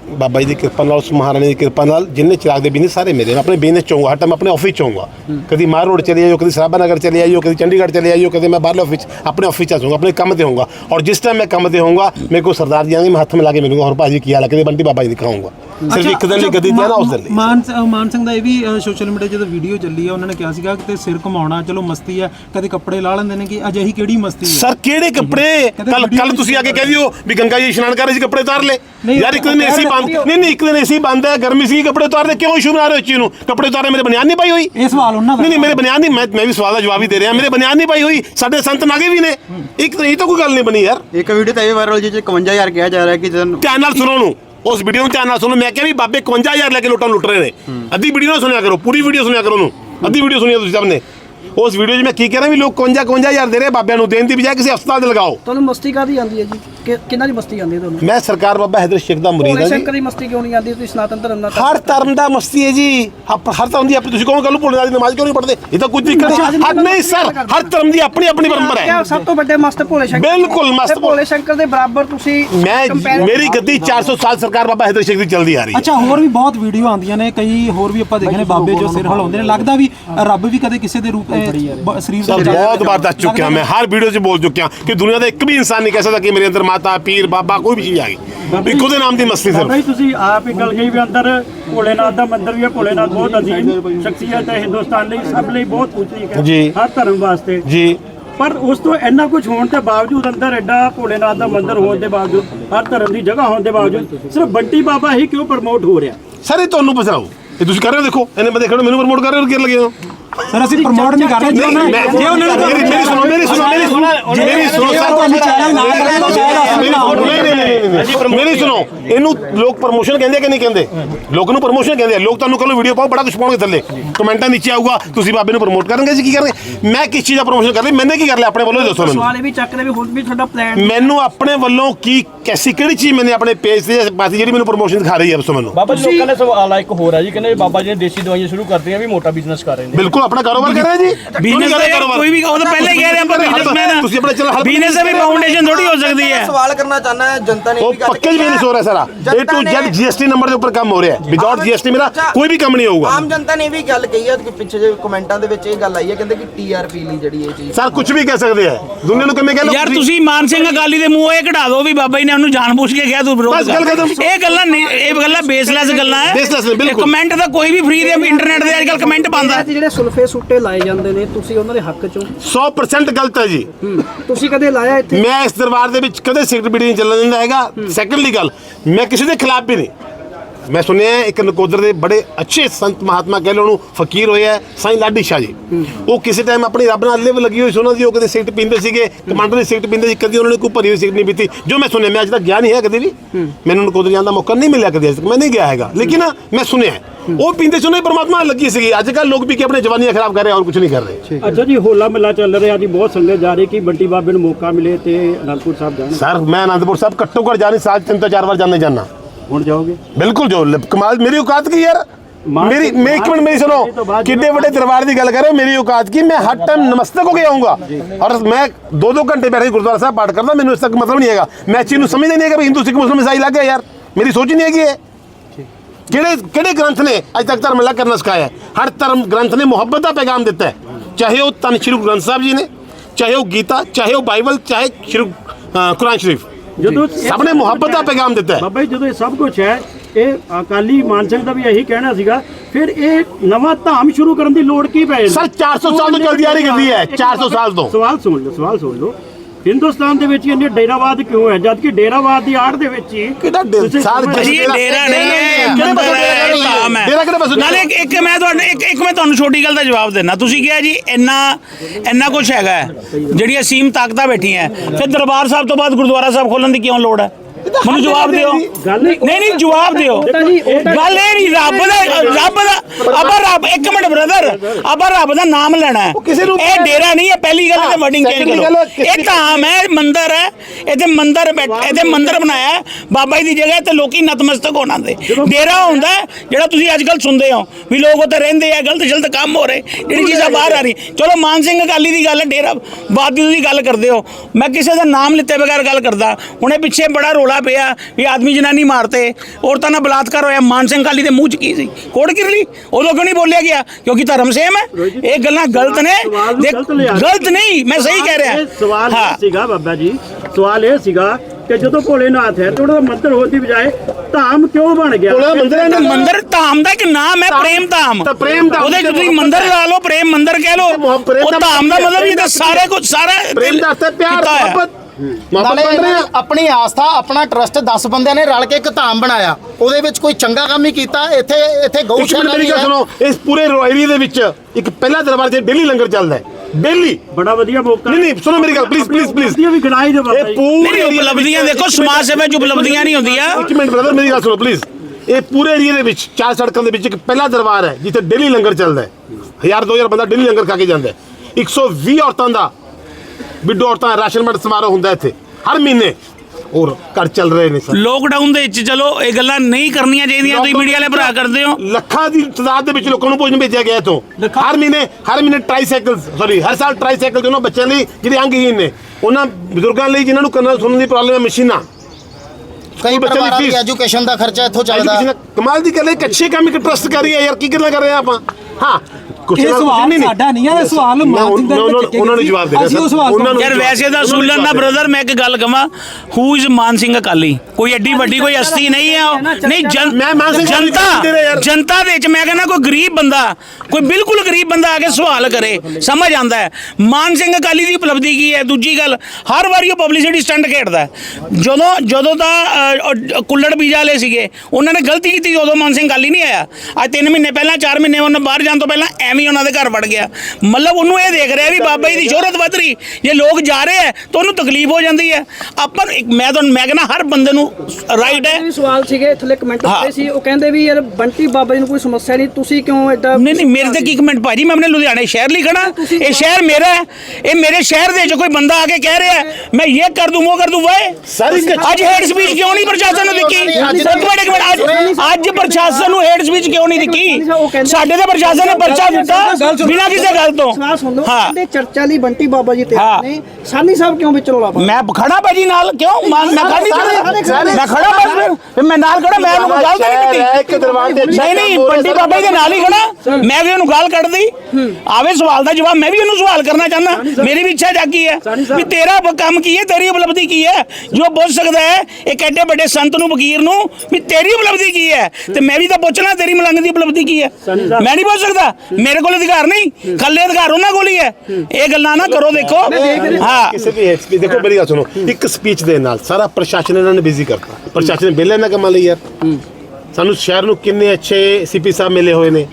ਬਾਬਾ ਜੀ ਦੀ ਕਿਰਪਾ ਨਾਲ ਉਸ ਮਹਾਰਾਣੀ ਦੀ ਕਿਰਪਾ ਨਾਲ ਜਿੰਨੇ ਚਿਰਾਗ ਦੇ ਬਿਜ਼ਨਸ ਸਾਰੇ ਮੇਰੇ ਨੇ ਆਪਣੇ ਬਿਜ਼ਨਸ ਚਾਹੂੰਗਾ ਹਰ ਟਾਈਮ ਆਪਣੇ ਆਫਿਸ ਚਾਹੂੰਗਾ ਕਦੀ ਮਾਰ ਰੋਡ ਚਲੇ ਜਾਈਓ ਕਦੀ ਸਰਾਭਾ ਨਗਰ ਚਲੇ ਜਾਈਓ ਕਦੀ ਚੰਡੀਗੜ੍ਹ ਚਲੇ ਜਾਈਓ ਕਦੇ ਮੈਂ ਬਾਹਰਲੇ ਆਫਿਸ ਆਪਣੇ ਆਫਿਸ ਚ ਆਉਂਗਾ ਆਪਣੇ ਕੰਮ ਤੇ ਹੋਊਂਗਾ। ਔਰ ਜਿਸ ਟਾਈਮ ਮੈਂ ਕੰਮ ਤੇ ਹੋਊਂਗਾ ਮੇਰੇ ਕੋ ਸਰਦਾਰ ਜੀ ਆਣਗੇ ਮੈਂ ਹੱਥ ਮਿਲਾ ਕੇ ਮਿਲੂੰਗਾ ਹੋਰ ਭਾਜੀ ਕੀ ਹਾਲ ਹੈ ਕਦੇ ਬੰਟੀ ਬਾਬਾ ਜੀ ਦਿਖਾਊਂਗਾ ਸਿਰਫ ਇੱਕ ਦਿਨ ਲਈ ਗੱਦੀ ਤੇ ਨਾ ਉਸ ਦਿਨ ਲਈ। ਮਾਨ ਮਾਨ ਸਿੰਘ ਦਾ ਇਹ ਵੀ ਸੋਸ਼ਲ ਮੀਡੀਆ ਜਦੋਂ ਵੀਡੀਓ ਚੱਲੀ ਆ ਉਹਨਾਂ ਨੇ ਕਿਹਾ ਸੀਗਾ ਕਿ ਤੇ ਸਿਰ ਘੁਮਾਉਣਾ ਚਲੋ ਮਸਤੀ ਆ ਕਦੇ ਕੱਪੜੇ ਲਾ ਲੈਂਦੇ ਨੇ ਕਿ ਅਜਿਹੀ ਕਿਹੜੀ ਮਸਤੀ ਹੈ ਸਰ ਕਿਹੜੇ ਕੱਪੜੇ? ਕੱਲ ਕੱਲ ਤੁਸੀਂ ਆ ਕੇ ਕਹਿ ਦਿਓ ਵੀ ਗੰਗਾ ਜੀ ਇਸ਼ਨਾਨ ਕਰ ਰਹੇ ਸੀ ਕੱਪੜੇ ਉਤਾਰ ਲੈ ਨਹੀਂ, ਯਾਰ ਇੱਕ ਦਿਨ ਏਸੀ ਬੰਦ ਨਹੀਂ ਨਹੀਂ ਇੱਕ ਦਿਨ ਏਸੀ ਬੰਦ ਹੈ ਗਰਮੀ ਸੀ ਕੱਪੜੇ ਉਤਾਰ ਦੇ ਕਿਉਂ ਇਸ਼ੂ ਬਣਾ ਰਹੇ ਹੋ ਚੀਜ਼ ਨੂੰ? ਕੱਪੜੇ ਉਤਾਰੇ ਮੇਰੇ ਬਨਿਆਨ ਨਹੀਂ ਪਾਈ ਹੋਈ। ਇਹ ਸਵਾਲ ਉਹਨਾਂ ਦਾ ਨਹੀਂ ਨਹੀਂ ਮੇਰੇ ਬਨਿਆਨ ਨਹੀਂ ਮੈਂ ਮੈਂ ਵੀ ਸਵਾਲ ਦਾ ਜਵਾਬ ਹੀ ਦੇ ਰਿਹਾ ਮੇਰੇ ਬਨਿਆਨ ਨਹੀਂ ਪਾਈ ਹੋਈ। ਸਾਡੇ ਸੰਤ ਨਾਗੇ ਵੀ ਨੇ। ਇੱਕ ਇਹ ਤਾਂ ਕੋਈ ਗੱਲ ਨਹੀਂ ਬਣੀ ਯਾਰ। ਇੱਕ ਵੀਡੀਓ ਤਾਂ ਇਹ ਵਾਇਰਲ ਜਿਹ 'ਚ 51000 ਕਿਹਾ ਜਾ ਰਿਹਾ ਕਿ ਧਿਆਨ ਨਾਲ ਸੁਣੋ ਨੂੰ ਉਸ ਵੀਡੀਓ ਨੂੰ ਧਿਆਨ ਨਾਲ ਸੁਣੋ। ਮੈਂ ਕਿਹਾ ਵੀ ਬਾਬੇ 51000 ਲੈ ਕੇ ਲੁੱਟਾਂ ਲੁੱਟ ਰਹੇ ਨੇ। ਅੱਧੀ ਵੀਡੀਓ ਨਾ ਸੁਣਿਆ ਕਰੋ, ਪੂਰੀ ਵੀਡੀਓ ਸੁਣਿਆ ਕਰੋ ਨੂੰ ਅੱਧੀ ਵੀਡੀਓ ਸੁਣਿਆ ਤੁਸੀਂ ਸਭ ਨੇ। ਉਸ ਵੀਡੀਓ 'ਚ ਮੈਂ ਕੀ ਕਹਿ ਰਿਹਾ ਵੀ ਲੋਕ 55 51000 ਦੇ ਰਹੇ ਬਾਬਿਆਂ ਨੂੰ ਦੇਣ ਦੀ ਬਜਾਏ ਕਿਸੇ ਹਸਪਤਾਲ 'ਚ ਲਗਾਓ। ਤੁਹਾਨੂੰ ਮਸਤੀ ਕਾਦੀ ਆਉਂਦੀ ਹੈ ਜੀ? ਕਿ ਕਿੰਨਾ ਦੀ ਮਸਤੀ ਆਉਂਦੀ ਹੈ ਤੁਹਾਨੂੰ? ਮੈਂ ਸਰਕਾਰ ਬਾਬਾ ਹੈਦਰ ਸ਼ੇਖ ਦਾ ਮੁਰੀਦ ਭੋਲੇ ਹਾਂ ਜੀ। ਸ਼ੰਕਰ ਦੀ ਮਸਤੀ ਕਿਉਂ ਨਹੀਂ ਆਉਂਦੀ? ਤੁਸੀਂ ਸਨਾਤਨ ਧਰਮ ਨਾਲ ਹਰ ਧਰਮ ਦਾ ਮਸਤੀ ਹੈ ਜੀ। ਆਪ- ਹਰ ਧਰਮ ਦੀ ਆਪਣੀ ਤੁਸੀਂ ਕਹੋ ਕੱਲ ਭੋਲੇ ਦੀ ਨਮਾਜ਼ ਕਿਉਂ ਨਹੀਂ ਪੜ੍ਹਦੇ? ਇਹ ਤਾਂ ਕੁਝ ਦਿੱਕਤ ਨਹੀਂ ਹਰ ਨਹੀਂ ਸਰ ਹਰ ਧਰਮ ਦੀ ਆਪਣੀ ਆਪਣੀ ਪਰੰਪਰਾ ਕਿਆ ਹੈ ਸਭ ਤੋਂ ਵੱਡੇ ਮਸਤ ਭੋਲੇ ਸ਼ੰਕਰ ਬਿਲਕੁਲ ਮਸਤ ਤੇ ਭੋਲੇ ਸ਼ੰਕਰ ਦੇ ਬਰਾਬਰ ਤੁਸੀਂ ਮੈਂ compare- ਮੇਰੀ ਗੱਦੀ 400 ਸਾਲ ਸਰਕਾਰ ਬਾਬਾ ਹੈਦਰ ਸ਼ੇਖ ਦੀ ਚੱਲਦੀ ਆ ਰਹੀ ਹੈ। ਅੱਛਾ ਹੋਰ ਵੀ ਬਹੁਤ ਵੀਡੀਓ ਆਉਂਦੀਆਂ ਨੇ ਕਈ ਹੋਰ ਵੀ ਆਪਾਂ ਦੇਖੇ ਨੇ ਬਾਬੇ ਜੋ ਸਿਰ ਹਿਲਾਉਂਦੇ ਨੇ। ਲੱਗਦਾ ਵੀ ਰੱਬ ਵੀ ਕਦੇ ਕਿਸੇ ਦੇ ਰੂਪ ਅਹ, ਬ- ਸਰੀਰ ਦੇ ਬਹੁਤ ਵਾਰ ਦੱਸ ਚੁੱਕਿਆ ਮੈਂ ਹਰ ਵੀਡੀਓ 'ਚ ਬੋਲ ਚੁੱਕਿਆ ਕਿ ਦੁਨੀਆ ਦਾ ਇੱਕ ਵੀ ਇਨਸਾਨ ਨਹੀਂ ਕਹਿ ਸਕਦਾ ਕਿ ਮੇਰੇ ਅੰਦਰ ਮਾਤਾ ਪੀਰ ਬਾਬਾ ਕੋਈ ਵੀ ਚੀਜ਼ ਆ ਗਈ। ਇੱਕੋ ਦੇ ਨਾਮ ਦੀ ਮਸਤੀ ਸਿਰਫ। ਤੁਸੀਂ ਆਪ ਹੀ ਗੱਲ ਕਹੀ ਵੀ ਅੰਦਰ ਭੋਲੇਨਾਥ ਦਾ ਮੰਦਿਰ ਵੀ ਹੈ ਭੋਲੇਨਾਥ ਬਹੁਤ ਅਜ਼ੀਮ ਸ਼ਖਸੀਅਤ ਹੈ ਹਿੰਦੁਸਤਾਨ ਲਈ ਸਭ ਲਈ ਬਹੁਤ ਉੱਚੀ ਹੈ ਜੀ। ਹਰ ਧਰਮ ਵਾਸਤੇ। ਜੀ। ਪਰ ਉਸ ਤੋਂ ਇੰਨਾ ਕੁਝ ਹੋਣ ਦੇ ਬਾਵਜੂਦ ਅੰਦਰ ਐਡਾ ਭੋਲੇਨਾਥ ਦਾ ਮੰਦਿਰ ਹੋਣ ਦੇ ਬਾਵਜੂਦ ਹਰ ਧਰਮ ਦੀ ਜਗ੍ਹਾ ਹੋਣ ਦੇ ਬਾਵਜੂਦ ਸਿਰਫ ਬੰਟੀ ਬਾਬਾ ਹੀ ਕਿਉਂ ਪ੍ਰਮੋਟ ਹੋ ਰਿਹਾ? ਸਰ ਇਹ ਤੁਹਾਨੂੰ ਪਸਰਾਓ ਇਹ ਤੁਸੀਂ ਕਰ ਰਹੇ ਹੋ ਦੇਖੋ। ਇਹਨੇ ਬੰਦੇ ਖੜੇ ਮੈਨੂੰ ਪ੍ਰਮੋਟ ਕਰ ਰਹੇ ਹੋ ਕਿ ਲੱਗੇ ਹੋ? ਸਰ ਅਸੀਂ ਪ੍ਰਮੋਟ ਨਹੀਂ ਕਰ ਰਹੇ ਜੇ ਉਹਨਾਂ ਜੇ ਉਹਨਾਂ ਨੂੰ ਮੇਰੀ ਮੇਰੀ ਸੁਣੋ ਮੇਰੀ ਸੁਣੋ ਮੇਰੀ ਸੁਣੋ। ਮੇਰੀ ਸੁਣੋ। ਸਰ ਤੁਹਾਨੂੰ ਚੈਨਲ ਨਾ ਕਰੇ ਤਾਂ ਅਸੀਂ ਮੇਰੀ ਸੁਣੋ, ਨਹੀਂ, ਨਹੀਂ, ਨਹੀਂ, ਨਹੀਂ, ਨਹੀਂ। ਮੇਰੀ ਸੁਣੋ। ਇਹਨੂੰ ਲੋਕ ਪ੍ਰਮੋਸ਼ਨ ਕਹਿੰਦੇ ਆ ਕਿ ਨਹੀਂ ਕਹਿੰਦੇ? ਲੋਕ ਨੂੰ ਪ੍ਰਮੋਸ਼ਨ ਕਹਿੰਦੇ ਆ। ਲੋਕ ਤੁਹਾਨੂੰ ਕੱਲ ਵੀਡੀਓ ਪਾਓ ਬੜਾ ਕੁਝ ਪਾਉਣਗੇ ਥੱਲੇ। ਕਮੈਂਟਾਂ ਨੀਚੇ ਆਊਗਾ। ਤੁਸੀਂ ਬਾਬੇ ਨੂੰ ਪ੍ਰਮੋਟ ਕਰਨਗੇ ਜੀ ਕੀ ਕਰਨਗੇ? ਮੈਂ ਕਿਸ ਚੀਜ਼ ਦਾ ਪ੍ਰਮੋਸ਼ਨ ਕਰ ਲਈ? ਮੈंने ਕੀ ਕਰ ਲਿਆ? ਆਪਣੇ ਵੱਲੋਂ ਦੱਸੋ ਮੈਨੂੰ। ਸਵਾਲ ਇਹ ਵੀ ਚੱਕਦੇ ਵੀ ਹੁਣ ਵੀ ਤੁਹਾਡਾ ਪਲਾਨ ਮੈਨੂੰ ਆਪਣੇ ਵੱਲੋਂ ਕੀ ਕੈਸੀ ਕਿਹੜੀ ਚੀਜ਼ ਮੈंने ਆਪਣੇ ਪੇਜ ਤੇ ਪਾਤੀ ਜਿਹੜੀ ਮੈਨੂੰ ਪ੍ਰਮੋਸ਼ਨ ਦਿਖਾ ਰਹੀ ਹੈ ਦੱਸੋ ਮੈਨੂੰ। ਬਾਬਾ ਜੀ ਲੋਕਾਂ ਦਾ ਸਵਾਲ ਆ ਇੱਕ ਹੋਰ ਆ ਜੀ। ਕਹਿੰਦੇ ਬਾਬਾ ਜੀ ਨੇ ਦੇਸੀ ਦਵਾਈਆਂ ਸ਼ੁਰੂ ਕਰਤੀਆਂ ਵੀ ਮੋਟਾ ਬਿਜ਼ਨਸ ਕਰ ਰਹੇ ਨੇ। ਬਿਲਕੁਲ ਆਪਣਾ ਕਾਰੋਬਾਰ ਕਰ ਰਹੇ ਜੀ? ਬਿਜ਼ਨਸ? ਕੋਈ ਵੀ ਉਹ ਤਾਂ ਪਹਿਲਾਂ ਹੀ ਕਹਿ ਰਹੇ ਆਪਾਂ ਬਿਜ਼ਨਸਮੈਨ ਤੁਸੀਂ ਆਪਣਾ ਚਲੋ ਹਲਪ ਬਿਜ਼ਨਸ ਦੀ ਵੀ ਫਾਊਂਡੇਸ਼ਨ ਥੋੜੀ ਹੋ ਸਕਦੀ ਹੈ। ਸਵਾਲ ਕਰਨਾ ਚਾਹਨਾ ਹੈ ਜਨਤਾ ਨੇ ਇਹ ਉਹ ਵੀ ਗੱਲ ਪੱਕੇ ਬਿਜ਼ਨਸ ਹੋ। ਰਿਹਾ ਸਾਰਾ। A to Z GST number ਦੇ ਉੱਪਰ ਕੰਮ ਹੋ ਰਿਹਾ ਹੈ। ਵਿਦਆਊਟ ਜੀਐਸਟੀ ਮੇਰਾ। ਕੋਈ ਵੀ ਕੰਮ ਨਹੀਂ ਹੋਊਗਾ। ਆਮ ਜਨਤਾ ਨੇ ਵੀ ਗੱਲ ਕਹੀ ਹੈ ਕਿ ਪਿੱਛੇ ਜੇ ਕਮੈਂਟਾਂ ਦੇ ਵਿੱਚ ਇਹ ਗੱਲ ਆਈ ਹੈ ਕਹਿੰਦੇ ਕਿ ਟੀਆਰਪੀ ਲਈ ਜਿਹੜੀ ਇਹ ਚੀਜ਼ ਸਰ ਕੁਝ ਵੀ ਕਹਿ ਸਕਦੇ ਆ ਦੁਨੀਆ ਨੂੰ ਕਿਵੇਂ ਕਹਿ ਲਓ ਯਾਰ ਤੁਸੀਂ ਮਾਨ ਸਿੰਘ ਅਕਾਲੀ ਦੇ ਮੂੰਹੋਂ ਇਹ ਕਢਾ ਦਿਓ ਵੀ ਬਾਬਾ ਜੀ ਨੇ ਉਹਨੂੰ ਜਾਣਬੁੱਝ ਕੇ ਕਿਹਾ ਤੂੰ ਵਿਰੋਧ ਬਸ ਗੱਲ ਕਰ। ਇਹ ਗੱਲਾਂ ਨਹੀਂ ਇਹ ਗੱਲਾਂ ਬੇਸਲੈਸ ਗੱਲਾਂ ਹੈ। ਨੇ, ਬਿਲਕੁਲ। ਕਮੈਂਟ ਤਾਂ ਕੋਈ ਵੀ ਫ੍ਰੀ ਦੇ ਇੰਟਰਨੈਟ ਦੇ ਅੱਜਕੱਲ ਕਮੈਂਟ ਪਾਉਂਦਾ ਜਿਹੜੇ ਸੁਲਫੇ ਸੁੱਟੇ ਲਾਏ ਜਾਂਦੇ ਨੇ ਤੁਸੀਂ ਉਹਨਾਂ ਦੇ ਹੱਕ ਚੋਂ? 100% ਗਲਤ ਹੈ ਜੀ। ਤੁਸੀਂ ਕਦੇ ਲਾਇਆ ਇੱਥੇ? ਮੈਂ ਇਸ ਦਰਬਾਰ ਦੇ ਵਿੱਚ ਕਦੇ ਸਿਗਰਟ ਬੀੜੀ ਨਹੀਂ ਚੱਲਣ ਦਿੰਦਾ ਹੈਗਾ। ਸੈਕੰਡਲੀ ਗੱਲ ਮੈਂ ਕਿਸੇ ਦੇ ਖਿਲਾਫ ਵੀ ਨਹੀਂ। ਮੈਂ ਸੁਣਿਆ ਇੱਕ ਨਕੋਦਰ ਦੇ ਬੜੇ ਅੱਛੇ ਸੰਤ ਮਹਾਤਮਾ ਕਹਿ ਲਓ ਉਹਨੂੰ ਫਕੀਰ ਹੋਇਆ ਹੈ, ਸਾਈਂ ਲਾਡੀ ਸ਼ਾਹ ਜੀ। ਉਹ ਕਿਸੇ ਟਾਈਮ ਆਪਣੀ ਰੱਬ ਨਾਲ ਲਿਵ ਲੱਗੀ ਹੋਈ ਸੀ ਉਹਨਾਂ ਦੀ ਉਹ ਕਦੇ ਸਿਗਰਟ ਪੀਂਦੇ ਸੀਗੇ ਕਮਾਂਡਰ ਦੀ ਸਿਗਰਟ ਪੀਂਦੇ ਸੀ ਕਦੀ ਉਹਨਾਂ ਨੇ ਕੋਈ ਭਰੀ ਹੋਈ ਸਿਗਰਟ ਨਹੀਂ ਪੀਤੀ। ਜੋ ਮੈਂ ਸੁਣਿਆ ਮੈਂ ਅੱਜ ਤੱਕ ਗਿਆ ਨਹੀਂ ਹੈ ਕਦੇ ਵੀ। ਮੈਨੂੰ ਨਕੋਦਰ ਜਾਣ ਦਾ ਮੌਕਾ ਨਹੀਂ ਮਿਲਿਆ ਕਦੇ ਅੱਜ ਤੱਕ ਮੈਂ ਨਹੀਂ ਗਿਆ ਹੈਗਾ। ਲੇਕਿਨ ਮੈਂ ਸੁਣਿਆ ਹੈ, ਉਹ ਪੀਂਦੇ ਉਹਨਾਂ ਦੀ ਪਰਮਾਤਮਾ ਲੱਗੀ ਸੀਗੀ। ਅੱਜ ਕੱਲ ਲੋਕ ਵੀ ਕਿ ਆਪਣੇ ਜਵਾਨੀਆਂ ਖਰਾਬ ਕਰ ਰਹੇ ਔਰ ਕੁਝ ਨਹੀਂ ਕਰ ਰਹੇ। ਅੱਛਾ ਜੀ ਹੋਲਾ ਮਹੱਲਾ ਚੱਲ ਰਿਹਾ ਜੀ ਬਹੁਤ ਸੰਗਤ ਜਾ ਰਹੀ ਕਿ ਬੰਟੀ ਬਾਬੇ ਨੂੰ ਮੌਕਾ ਮਿਲੇ ਤੇ ਅਨੰਦਪੁਰ ਸਾਹਿਬ ਜਾਣ। ਸਰ ਮੈਂ ਅਨੰਦਪੁਰ ਸਾਹਿਬ ਘੱਟੋ ਘੱਟ ਜਾਣੀ ਸਾਲ 'ਚ ਤਿੰਨ ਤੋਂ ਚਾਰ ਵਾਰ ਜਾਣੇ ਜਾਣਾ ਹੁਣ ਜਾਓਗੇ? ਬਿਲਕੁਲ ਜੋ ਕਮਾਲ ਮੇਰੀ ਔਕਾਤ ਕੀ ਯਾਰ? ਮਾਰ- ਮੈਂ ਇੱਕ ਮਿੰਟ ਮੇਰੀ ਮਾਰ- ਸੁਣੋ। ਕਿੰਨੇ ਵੱਡੇ ਦਰਬਾਰ ਦੀ ਗੱਲ ਕਰ ਰਹੇ ਹੋ ਮੇਰੀ ਔਕਾਤ ਕੀ? ਮੈਂ ਹਰ ਟਾਈਮ ਨਮਸਤਕ ਹੋ ਕੇ ਆਉਂਗਾ ਔਰ ਮੈਂ ਦੋ ਦੋ ਘੰਟੇ ਬੈਠ ਕੇ ਗੁਰਦੁਆਰਾ ਸਾਹਿਬ ਪਾਠ ਕਰਦਾ ਮੈਨੂੰ ਇਸ ਤੱਕ ਮਤਲਬ ਨਹੀਂ ਹੈਗਾ। ਮੈਂ ਚੀਜ਼ ਨੂੰ ਸਮਝਦਾ ਨਹੀਂ ਹੈਗਾ ਵੀ ਹਿੰਦੂ ਸਿੱਖ ਮੁਸਲਮਾਨ ਈਸਾਈ ਲੱਗ ਗਿਆ ਯਾਰ। ਮੇਰੀ ਸੋਚ ਨਹੀਂ ਹੈਗੀ ਇਹ। ਕਿਹੜੇ ਕਿਹੜੇ ਗ੍ਰੰਥ ਨੇ ਅੱਜ ਤੱਕ ਧਰਮ ਅਲੱਗ ਕਰਨਾ ਸਿਖਾਇਆ? ਹਰ ਧਰਮ ਗ੍ਰੰਥ ਨੇ ਮੁਹੱਬਤ ਦਾ ਪੈਗਾਮ ਦਿੱਤਾ ਹੈ। ਚਾਹੇ ਉਹ ਤਨ ਸ਼੍ਰੀ ਗੁਰੂ ਗ੍ਰੰਥ ਸਾਹਿਬ ਜੀ ਨੇ ਚਾਹੇ ਉਹ ਗੀਤਾ ਚਾਹੇ ਉਹ ਬਾਈਬਲ ਚਾਹੇ ਸ਼੍ਰੀ ਕੁਰਾਨ ਸ਼ਰੀਫ। ਜਦੋਂ ਸਭ ਨੇ ਮੁਹੱਬਤ ਦਾ ਪੈਗਾਮ ਦਿੱਤਾ ਹੈ। ਬਾਬਾ ਜੀ ਜਦੋਂ ਇਹ ਸਭ ਕੁਝ ਹੈ ਇਹ ਅਕਾਲੀ ਮਾਨ ਸਿੰਘ ਦਾ ਵੀ ਇਹੀ ਕਹਿਣਾ ਸੀਗਾ ਫਿਰ ਇਹ ਨਵਾਂ ਧਾਮ ਸ਼ੁਰੂ ਕਰਨ ਦੀ ਲੋੜ ਕੀ ਪੈ ਜਾਂਦੀ? ਸਰ, 400 ਸਾਲ ਤੋਂ ਚੱਲਦੀ ਆ ਰਹੀ ਗੱਦੀ ਹੈ, 400 ਸਾਲ ਤੋਂ। ਸਵਾਲ ਸੁਣ ਲਓ ਸਵਾਲ ਸੁਣ ਲਓ। ਹਿੰਦੁਸਤਾਨ ਦੇ ਵਿੱਚ ਇੰਨੇ ਡੇਰਾਵਾਦ ਕਿਉਂ ਹੈ? ਜਦ ਕਿ ਡੇਰਾਵਾਦ ਦੀ ਆੜ ਦੇ ਵਿੱਚ ਹੀ ਕਿਹੜਾ ਡੇ- ਤੁਸੀਂ ਸਾਰ ਸਮਝ- ਜੀ ਇਹ ਡੇਰਾ ਨਹੀਂ ਹੈ ਕਿਹੜੇ ਮੰਦਰ ਪਾਸੇ ਹੈ ਡੇਰਾ ਧਾਮ ਹੈ? ਡੇਰਾ ਕਿਹੜੇ ਪਾਸੇ? ਨਾਲੇ ਇੱਕ- ਇੱਕ ਮੈਂ ਤੁਹਾਨੂੰ ਇੱਕ ਇੱਕ ਮੈਂ ਤੁਹਾਨੂੰ ਛੋਟੀ ਗੱਲ ਦਾ ਜਵਾਬ ਦੇਣਾ ਤੁਸੀਂ ਕਿਹਾ ਜੀ ਇੰਨਾ ਇੰਨਾ ਕੁਝ ਹੈਗਾ ਹੈ, ਜਿਹੜੀਆਂ ਅਸੀਮ ਤਾਕਤਾਂ ਬੈਠੀਆਂ ਫਿਰ ਦਰਬਾਰ ਸਾਹਿਬ ਤੋਂ ਬਾਅਦ ਗੁਰਦੁਆਰਾ ਸਾਹਿਬ ਖੋਲਣ ਦੀ ਕਿਉਂ ਲੋੜ ਹੈ? ਮੈਨੂੰ ਜਵਾਬ ਦਿਓ। ਗੱਲ ਨਹੀਂ ਨਹੀਂ ਜਵਾਬ ਦਿਓ। ਗੱਲ ਇਹ ਨਹੀਂ ਰੱਬ ਦਾ ਰੱਬ ਦਾ ਆਪਾਂ ਰੱਬ ਇੱਕ ਮਿੰਟ ਬ੍ਰਦਰ ਆਪਾਂ ਰੱਬ ਦਾ ਨਾਮ ਲੈਣਾ ਹੈ। ਇਹ ਡੇਰਾ ਨਹੀਂ ਹੈ ਪਹਿਲੀ ਗੱਲ ਤੇ ਵਰਡਿੰਗ ਚੇਂਜ ਕਰੋ। ਇਹ ਧਾਮ ਹੈ ਮੰਦਿਰ ਹੈ ਇਹਦੇ ਮੰਦਿਰ ਬੈਠ ਇਹਦੇ ਮੰਦਿਰ ਬਣਾਇਆ ਹੈ, ਬਾਬਾ ਜੀ ਦੀ ਜਗ੍ਹਾ ਤੇ ਲੋਕੀ ਨਤਮਸਤਕ ਹੋਣਾ ਦੇ। ਡੇਰਾ ਹੁੰਦਾ ਜਿਹੜਾ ਤੁਸੀਂ ਅੱਜ ਕੱਲ ਸੁਣਦੇ ਹੋ ਵੀ ਲੋਕ ਉੱਥੇ ਰਹਿੰਦੇ ਆ ਗਲਤ ਜਲਤ ਕੰਮ ਹੋ ਰਹੇ ਜਿਹੜੀ ਚੀਜ਼ਾਂ ਬਾਹਰ ਆ ਰਹੀ। ਚਲੋ ਮਾਨ ਸਿੰਘ ਅਕਾਲੀ ਦੀ ਗੱਲ ਹੈ ਡੇਰਾ ਬਾਦ ਦੀ ਤੁਸੀਂ ਗੱਲ ਕਰਦੇ ਹੋ। ਮੈਂ ਕਿਸੇ ਦਾ ਨਾਮ ਲਿੱਤੇ ਬਗੈਰ ਗੱਲ ਕਰਦਾ। ਹੁਣੇ ਪਿੱਛੇ ਬੜਾ ਰੋਲਾ ਪਿਆ ਵੀ ਆਦਮੀ ਜਨਾਨੀ ਮਾਰਤੇ। ਔਰਤਾਂ ਨਾਲ ਬਲਾਤਕਾਰ ਹੋਇਆ ਮਾਨ ਸਿੰਘ ਅਕਾਲੀ ਦੇ ਮੂੰਹ ਚ ਕੀ ਸੀ? ਕੋੜ ਕਿਰਲੀ ਉਦੋਂ ਕਿਉਂ ਨਹੀਂ ਬੋਲਿਆ ਗਿਆ? ਕਿਉਂਕਿ ਧਰਮ ਸੇਮ ਹੈ। ਇਹ ਗੱਲਾਂ ਗਲਤ ਨੇ। ਗਲਤ ਨਹੀਂ ਮੈਂ ਸਹੀ ਕਹਿ ਰਿਹਾ। ਸਵਾਲ ਸੀਗਾ ਬਾਬਾ ਜੀ। ਸਵਾਲ ਇਹ ਸੀਗਾ ਕਿ ਜਦੋਂ ਭੋਲੇਨਾਥ ਹੈ ਤੇ ਉਹਦਾ ਮੰਤਰ ਹੋਣ ਦੀ ਬਜਾਏ ਧਾਮ ਕਿਉਂ ਬਣ ਗਿਆ? ਭੋਲਾ ਮੰਦਿਰ ਹੈ ਨਾ। ਮੰਦਰ ਧਾਮ ਦਾ ਇੱਕ ਨਾਮ ਹੈ ਪ੍ਰੇਮ ਧਾਮ। ਤਾਂ ਪ੍ਰੇਮ ਧਾਮ ਉਹਦੇ ਤੁਸੀਂ ਮੰਦਰ। ਲਾ ਲਓ ਪ੍ਰੇਮ ਮੰਦਰ ਕਹਿ ਲਓ। ਪ੍ਰੇਮ ਉਹ ਦਾ ਧਾਮ ਦਾ ਮਤਲਬ ਇਹ ਤਾਂ ਸਾਰੇ ਕੁਝ ਸਾਰਾ ਪ੍ਰੇਮ ਦਾ ਅਰਥ ਹੈ ਪਿਆਰ ਮੁਹੱਬਤ। ਨਾਲੇ ਰਹੇ ਆ ਆਪਣੀ ਆਸਥਾ ਆਪਣਾ ਟਰਸਟ 10 ਬੰਦਿਆਂ ਨੇ ਰਲ ਕੇ ਇੱਕ ਧਾਮ ਬਣਾਇਆ। ਉਹਦੇ ਵਿੱਚ ਕੋਈ ਚੰਗਾ ਕੰਮ ਹੀ ਕੀਤਾ ਇੱਥੇ ਇੱਥੇ ਗਊਸ਼ਾਲਾ ਵੀ ਹੈ। ਸੁਣੋ ਇਸ ਪੂਰੇ ਏਰੀਏ ਦੇ ਵਿੱਚ ਇੱਕ ਪਹਿਲਾ ਦਰਬਾਰ 'ਚ ਡੇਲੀ ਲੰਗਰ ਚੱਲਦਾ ਹੈ। ਡੇਲੀ। ਬੜਾ ਵਧੀਆ ਮੌਕਾ ਨਹੀਂ, ਨਹੀਂ, ਸੁਣੋ ਮੇਰੀ ਗੱਲ, please, please, please। ਵਧੀਆ ਵੀ ਗਿਣਾਈ ਦੇ ਬਾਬਾ ਇਹ ਜੀ ਪੂਰੇ ਉਪਲਬਧੀਆਂ ਦੇਖੋ ਸਮਾਜ ਸੇਵਾ ਚ ਉਪਲਬਧੀਆਂ ਨਹੀਂ ਹੁੰਦੀਆਂ। ਇੱਕ ਮਿੰਟ ਬ੍ਰਦਰ ਮੇਰੀ ਗੱਲ ਸੁਣੋ ਪਲੀਜ਼ ਇਹ ਪੂਰੇ ਏਰੀਏ ਦੇ ਵਿੱਚ ਚਾਰ ਸੜਕਾਂ ਦੇ ਵਿੱਚ ਇੱਕ ਪਹਿਲਾ ਦਰਬਾਰ ਹੈ ਜਿੱਥੇ ਡੇਲੀ ਲੰਗਰ ਚੱਲਦਾ ਹੈ। ਹਜ਼ਾਰ ਦੋ ਹਜ਼ਾਰ ਬੰਦਾ ਡੇਲੀ ਲੰਗਰ ਖਾ ਕੇ ਜਾਂਦਾ ਹੈ। 120 ਔਰਤਾਂ ਦਾ ਵਿਡੋ ਔਰਤਾਂ ਦਾ ਰਾਸ਼ਨ ਵੰਡ ਸਮਾਰੋਹ ਹੁੰਦਾ ਇੱਥੇ ਹਰ ਮਹੀਨੇ। ਔਰ ਘਰ ਚੱਲ ਰਹੇ ਨੇ ਸਰ। ਲੋਕਡਾਊਨ ਦੇ ਵਿੱਚ ਚਲੋ ਇਹ ਗੱਲਾਂ ਨਹੀਂ ਕਰਨੀਆਂ ਚਾਹੀਦੀਆਂ ਤੁਸੀਂ ਮੀਡੀਆ ਵਾਲੇ ਭਰਾ ਕਰਦੇ ਹੋ। ਲੱਖਾਂ ਦੀ ਤਾਦਾਦ ਦੇ ਵਿੱਚ ਲੋਕਾਂ ਨੂੰ ਭੋਜਨ ਭੇਜਿਆ ਗਿਆ ਇੱਥੋਂ। ਹਰ ਮਹੀਨੇ ਹਰ ਮਹੀਨੇ ਟ੍ਰਾਈਸਾਈਕਲ ਸੌਰੀ ਹਰ ਸਾਲ ਟ੍ਰਾਈਸਾਈਕਲ ਉਹਨਾਂ ਬੱਚਿਆਂ ਲਈ ਜਿਹੜੇ ਅੰਗਹੀਨ ਨੇ ਉਹਨਾਂ ਬਜ਼ੁਰਗਾਂ ਲਈ ਜਿਨ੍ਹਾਂ ਨੂੰ ਕੰਨਾਂ ਸੁਣਨ ਦੀ ਪ੍ਰੋਬਲਮ ਹੈ ਮਸ਼ੀਨਾਂ। ਕਈ ਬੱਚਿਆਂ ਦੀ। ਐਜੂਕੇਸ਼ਨ ਦਾ ਖਰਚਾ ਇੱਥੋਂ ਚੱਲਦਾ। ਕਮਾਲ ਦੀ ਗੱਲ ਹੈ ਇੱਕ ਅੱਛੇ ਕੰਮ ਇੱਕ ਟਰਸਟ ਕਰ ਰਹੀ ਹੈ ਯਾਰ ਕੀ ਗੱਲਾਂ ਕਰ ਰਹੇ ਆ ਆਪਾਂ? ਹਾਂ ਕੁਛ ਇਹ ਨਾ- ਸਵਾਲ ਨਹੀਂ, ਨਹੀਂ। ਸਾਡਾ ਨਹੀਂ ਹੈ, ਇਹ ਸਵਾਲ ਮੈਂ ਮਾਨ ਸਿੰਘ ਦਾ ਉਹਨਾਂ ਨੂੰ- ਚੱਕੇ ਉਹਨਾਂ ਨੂੰ ਗਏ ਜਵਾਬ ਦੇ ਰਿਹਾ ਅਸੀਂ ਉਹ ਸਰ ਸਵਾਲ ਉਹਨਾਂ ਨੂੰ ਯਾਰ ਜਵਾਬ- ਵੈਸੇ ਤਾਂ ਉਹਨਾਂ ਨੂੰ ਸੁਣ ਲੈਣਾ ਜਵਾਬ ਦੇ ਰਿਹਾ। ਬ੍ਰਦਰ ਮੈਂ ਇੱਕ ਗੱਲ ਕਵਾਂ ਹੂ ਇਜ਼ ਮਾਨ ਸਿੰਘ ਅਕਾਲੀ ਕੋਈ ਐਡੀ ਵੱਡੀ ਕੋਈ ਹਸਤੀ ਨਹੀਂ ਹੈ ਉਹ। ਨਹੀਂ ਜਨ ਮੈਂ ਮਾਨ ਸਿੰਘ ਅਕਾਲੀ ਜਨਤਾ ਦੇ ਰਿਹਾ ਯਾਰ। ਜਨਤਾ ਦੇ ਵਿੱਚ ਮੈਂ ਕਹਿੰਦਾ ਕੋਈ ਗਰੀਬ ਬੰਦਾ ਕੋਈ ਬਿਲਕੁਲ ਗਰੀਬ ਬੰਦਾ ਆ ਕੇ ਸਵਾਲ ਕਰੇ ਸਮਝ ਆਂਦਾ ਹੈ ਮਾਨ ਸਿੰਘ ਅਕਾਲੀ ਦੀ ਉਪਲਬਧੀ ਕੀ ਹੈ ਦੂਜੀ ਗੱਲ ਹਰ ਵਾਰੀ ਉਹ ਪਬਲਿਸਿਟੀ ਸਟੰਟ ਖੇਡਦਾ। ਜਦੋਂ ਜਦੋਂ ਅ, ਕੁੱਲੜ ਬੀਜਾ ਵਾਲੇ ਸੀਗੇ ਉਹਨਾਂ ਨੇ ਗਲਤੀ ਕੀਤੀ ਉਦੋਂ ਮਾਨ ਸਿੰਘ ਅਕਾਲੀ ਨਹੀਂ ਆਇਆ ਅੱਜ 3 ਮਹੀਨੇ ਪਹਿਲਾਂ 4 ਮਹੀਨੇ ਉਹਨਾਂ ਬਾਹਰ ਜਾਣ ਤੋਂ ਪਹਿਲਾਂ ਐਵੇਂ ਹੀ ਉਹਨਾਂ ਦੇ ਘਰ ਵੜ ਗਿਆ। ਮਤਲਬ ਉਹਨੂੰ ਇਹ ਦੇਖ ਰਿਹਾ ਵੀ ਬਾਬਾ ਜੀ ਦੀ ਸ਼ੋਹਰਤ ਵਧ ਰਹੀ। ਜੇ ਲੋਕ ਜਾ ਰਹੇ ਹੈ ਤਾਂ ਉਹਨੂੰ ਤਕਲੀਫ ਹੋ ਜਾਂਦੀ ਹੈ ਆਪਾਂ ਨੂੰ ਇੱਕ- ਮੈਂ ਤੁਹਾਨੂੰ ਮੈਂ ਕਹਿੰਦਾ ਹਰ ਬੰਦੇ ਨੂੰ ਰਾਈਟ ਹੈ ਵੀ ਸਵਾਲ ਸੀਗੇ ਥੱਲੇ ਕਮੈਂਟ ਹਾਂ। ਕਰਦੇ ਸੀ। ਉਹ ਕਹਿੰਦੇ ਵੀ ਯਾਰ ਬੰਟੀ ਬਾਬਾ ਜੀ ਨੂੰ ਕੋਈ ਸਮੱਸਿਆ ਨਹੀਂ ਤੁਸੀਂ ਕਿਉਂ ਐਡਾ ਨਹੀਂ ਨਹੀਂ ਮੇਰੇ ਤੇ ਕੀ ਕਮੈਂਟ ਭਾਜੀ ਮੈਂ ਆਪਣੇ ਲੁਧਿਆਣੇ ਸ਼ਹਿਰ ਲਈ ਖੜਾ ਇਹ ਸ਼ਹਿਰ ਮੇਰਾ ਹੈ ਇਹ ਮੇਰੇ ਸ਼ਹਿਰ ਦੇ ਜੋ ਕੋਈ ਬੰਦਾ ਆ ਕੇ ਕਹਿ ਰਿਹਾ ਹੈ, ਮੈਂ ਇਹ ਕਰ ਦੂੰ ਉਹ ਕਰ ਦੂੰ ਵਾਏ। ਸਾਰੀ ਅੱਜ ਹੇਡ ਸਪੀਚ ਕਿਉਂ ਨਹੀਂ ਪ੍ਰਸ਼ਾਸਨ ਨੂੰ ਦਿੱਤੀ? ਇੱਕ ਮਿੰਟ ਇੱਕ ਮਿੰਟ ਅੱਜ ਅੱਜ ਪ੍ਰਸ਼ਾਸਨ ਨੂੰ ਹੇਡ ਸਪੀਚ ਕਿਉਂ ਨਹੀਂ ਦਿੱਤੀ? ਸਾਡੇ ਤੇ ਪ੍ਰਸ਼ਾਸਨ ਨੇ ਪਰਚਾ ਦਿੱਤਾ? ਬਿਨਾਂ ਕਿਸੇ ਗੱਲ ਤੋਂ। ਸਵਾਲ ਸੁਣ ਲਓ ਹਾਂ। ਕਹਿੰਦੇ ਚਰਚਾ ਲਈ ਬੰਟੀ ਬਾਬਾ ਜੀ ਤੇ। ਨੇ ਸਾਨੀ ਸਾਹਿਬ ਕਿਉਂ ਵਿੱਚ ਰੋਲਾ ਪਾ ਮੈਂ ਖੜਾ ਭਾਜੀ ਨਾਲ ਕਿਉਂ? ਮੈਂ ਖੜੀ ਮੈਂ ਖੜਾ ਬਸ ਮੈਂ ਨਾਲ ਖੜਾ ਮੈਂ ਉਹਨੂੰ ਗੱਲ ਨਹੀਂ ਕੀਤੀ? ਇੱਕ ਦਰਬਾਰ ਤੇ ਅੱਛਾ ਨਹੀਂ ਨਹੀਂ ਬੰਟੀ। ਬਾਬਾ ਜੀ ਦੇ ਨਾਲ ਹੀ ਖੜਾ। ਮੈਂ ਵੀ ਉਹਨੂੰ ਗੱਲ ਕੱਢਦੀ। ਆਵੇ ਸਵਾਲ ਦਾ ਜਵਾਬ ਮੈਂ ਵੀ ਉਹਨੂੰ ਸਵਾਲ ਕਰਨਾ ਚਾਹੁੰਦਾ। ਮੇਰੀ ਵੀ ਇੱਛਾ ਜਾਗੀ ਹੈ? ਵੀ ਤੇਰਾ ਕੰਮ ਕੀ ਹੈ? ਤੇਰੀ ਉਪਲਬਧੀ ਕੀ ਹੈ? ਜੋ ਪੁੱਛ ਸਕਦਾ ਹੈ ਇੱਕ ਐਡੇ ਵੱਡੇ ਸੰਤ ਨੂੰ ਫਕੀਰ ਨੂੰ ਵੀ ਤੇਰੀ ਉਪਲਬਧੀ ਕੀ ਹੈ? ਤੇ ਮੈਂ ਵੀ ਤਾਂ ਪੁੱਛਣਾ ਤੇਰੀ ਮਲੰਗ ਦੀ ਉਪਲਬਧੀ ਕੀ ਹੈ? ਮੈਂ ਨਹੀਂ ਪੁੱਛ ਸਕਦਾ ਮੇਰੇ ਕੋਲ ਅਧਿਕਾਰ ਨਹੀਂ। ਖੱਲੇ ਅਧਿਕਾਰ ਉਹਨਾਂ ਕੋਲ ਹੀ ਹੈ। ਇਹ ਗੱਲਾਂ ਨਾ ਕਰੋ ਦੇਖੋ। ਹਾਂ। ਕਿਸੇ ਵੀ ਸਪੀਚ ਦੇਖੋ ਮੇਰੀ ਗੱਲ ਸੁਣੋ। ਇੱਕ ਸਪੀਚ ਦੇ ਨਾਲ ਸਾਰਾ ਪ੍ਰਸ਼ਾਸਨ ਇਹਨਾਂ ਨੇ ਬਿਜ਼ੀ ਕਰਤਾ। ਪ੍ਰਸ਼ਾਸਨ ਨੇ ਬਿੱਲ ਇਹਨਾਂ ਕਮਾ ਲਈ ਯਾਰ ਸਾਨੂੰ ਸ਼ਹਿਰ ਨੂੰ ਕਿੰਨੇ ਅੱਛੇ ਸੀਪੀ ਸਾਹਿਬ ਮਿਲੇ ਹੋਏ ਨੇ।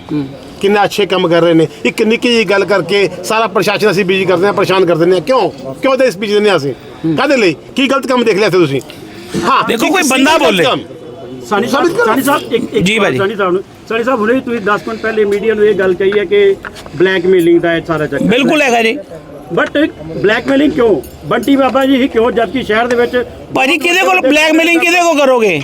ਕਿੰਨਾ ਅੱਛੇ ਕੰਮ ਕਰ ਰਹੇ ਨੇ। ਇੱਕ ਨਿੱਕੀ ਜਿਹੀ ਗੱਲ ਕਰਕੇ ਸਾਰਾ ਪ੍ਰਸ਼ਾਸਨ ਅਸੀਂ ਬਿਜ਼ੀ ਕਰਦੇ ਹਾਂ ਪਰੇਸ਼ਾਨ ਕਰ ਦਿੰਦੇ ਹਾਂ। ਕਿਉਂ? ਕਿਉਂ ਤੇ ਸਪੀਚ ਦਿੰਦੇ ਹਾਂ ਅਸੀਂ? ਕਾਹਦੇ ਲਈ? ਕੀ ਗਲਤ ਕੰਮ ਦੇਖ ਲਿਆ ਤੁਸੀਂ? ਹਾਂ ਦੇਖੋ ਕੋਈ ਬੰਦਾ ਬੋਲੇ। ਸਾਨੀ ਸਾਹਿਬ। ਸਾਨੀ ਸਾਹਿਬ ਇੱਕ ਇੱਕ ਜੀ ਭਾਜੀ। ਸਾਨੀ ਸਾਹਿਬ ਸਾਨੀ ਸਾਹਿਬ ਹੁਣੇ ਤੁਸੀਂ 10 ਮਿੰਟ ਪਹਿਲੇ ਮੀਡੀਆ ਨੂੰ ਇਹ ਗੱਲ ਕਹੀ ਹੈ ਕਿ ਬਲੈਕਮੇਲਿੰਗ ਦਾ ਇਹ ਸਾਰਾ ਚੱਕਰ ਬਿਲਕੁਲ ਹੈਗਾ ਜੀ। ਬਟ ਬਲੈਕਮੇਲਿੰਗ ਕਿਉਂ? ਬੰਟੀ ਬਾਬਾ ਜੀ ਹੀ ਕਿਉਂ? ਜਦਕਿ ਸ਼ਹਿਰ ਦੇ ਵਿੱਚ ਭਾਜੀ ਕਿਹਦੇ ਕੋਲ ਬਲੈਕਮੇਲਿੰਗ ਕਿਹਦੇ ਕੋਲ ਕਰੋਗੇ?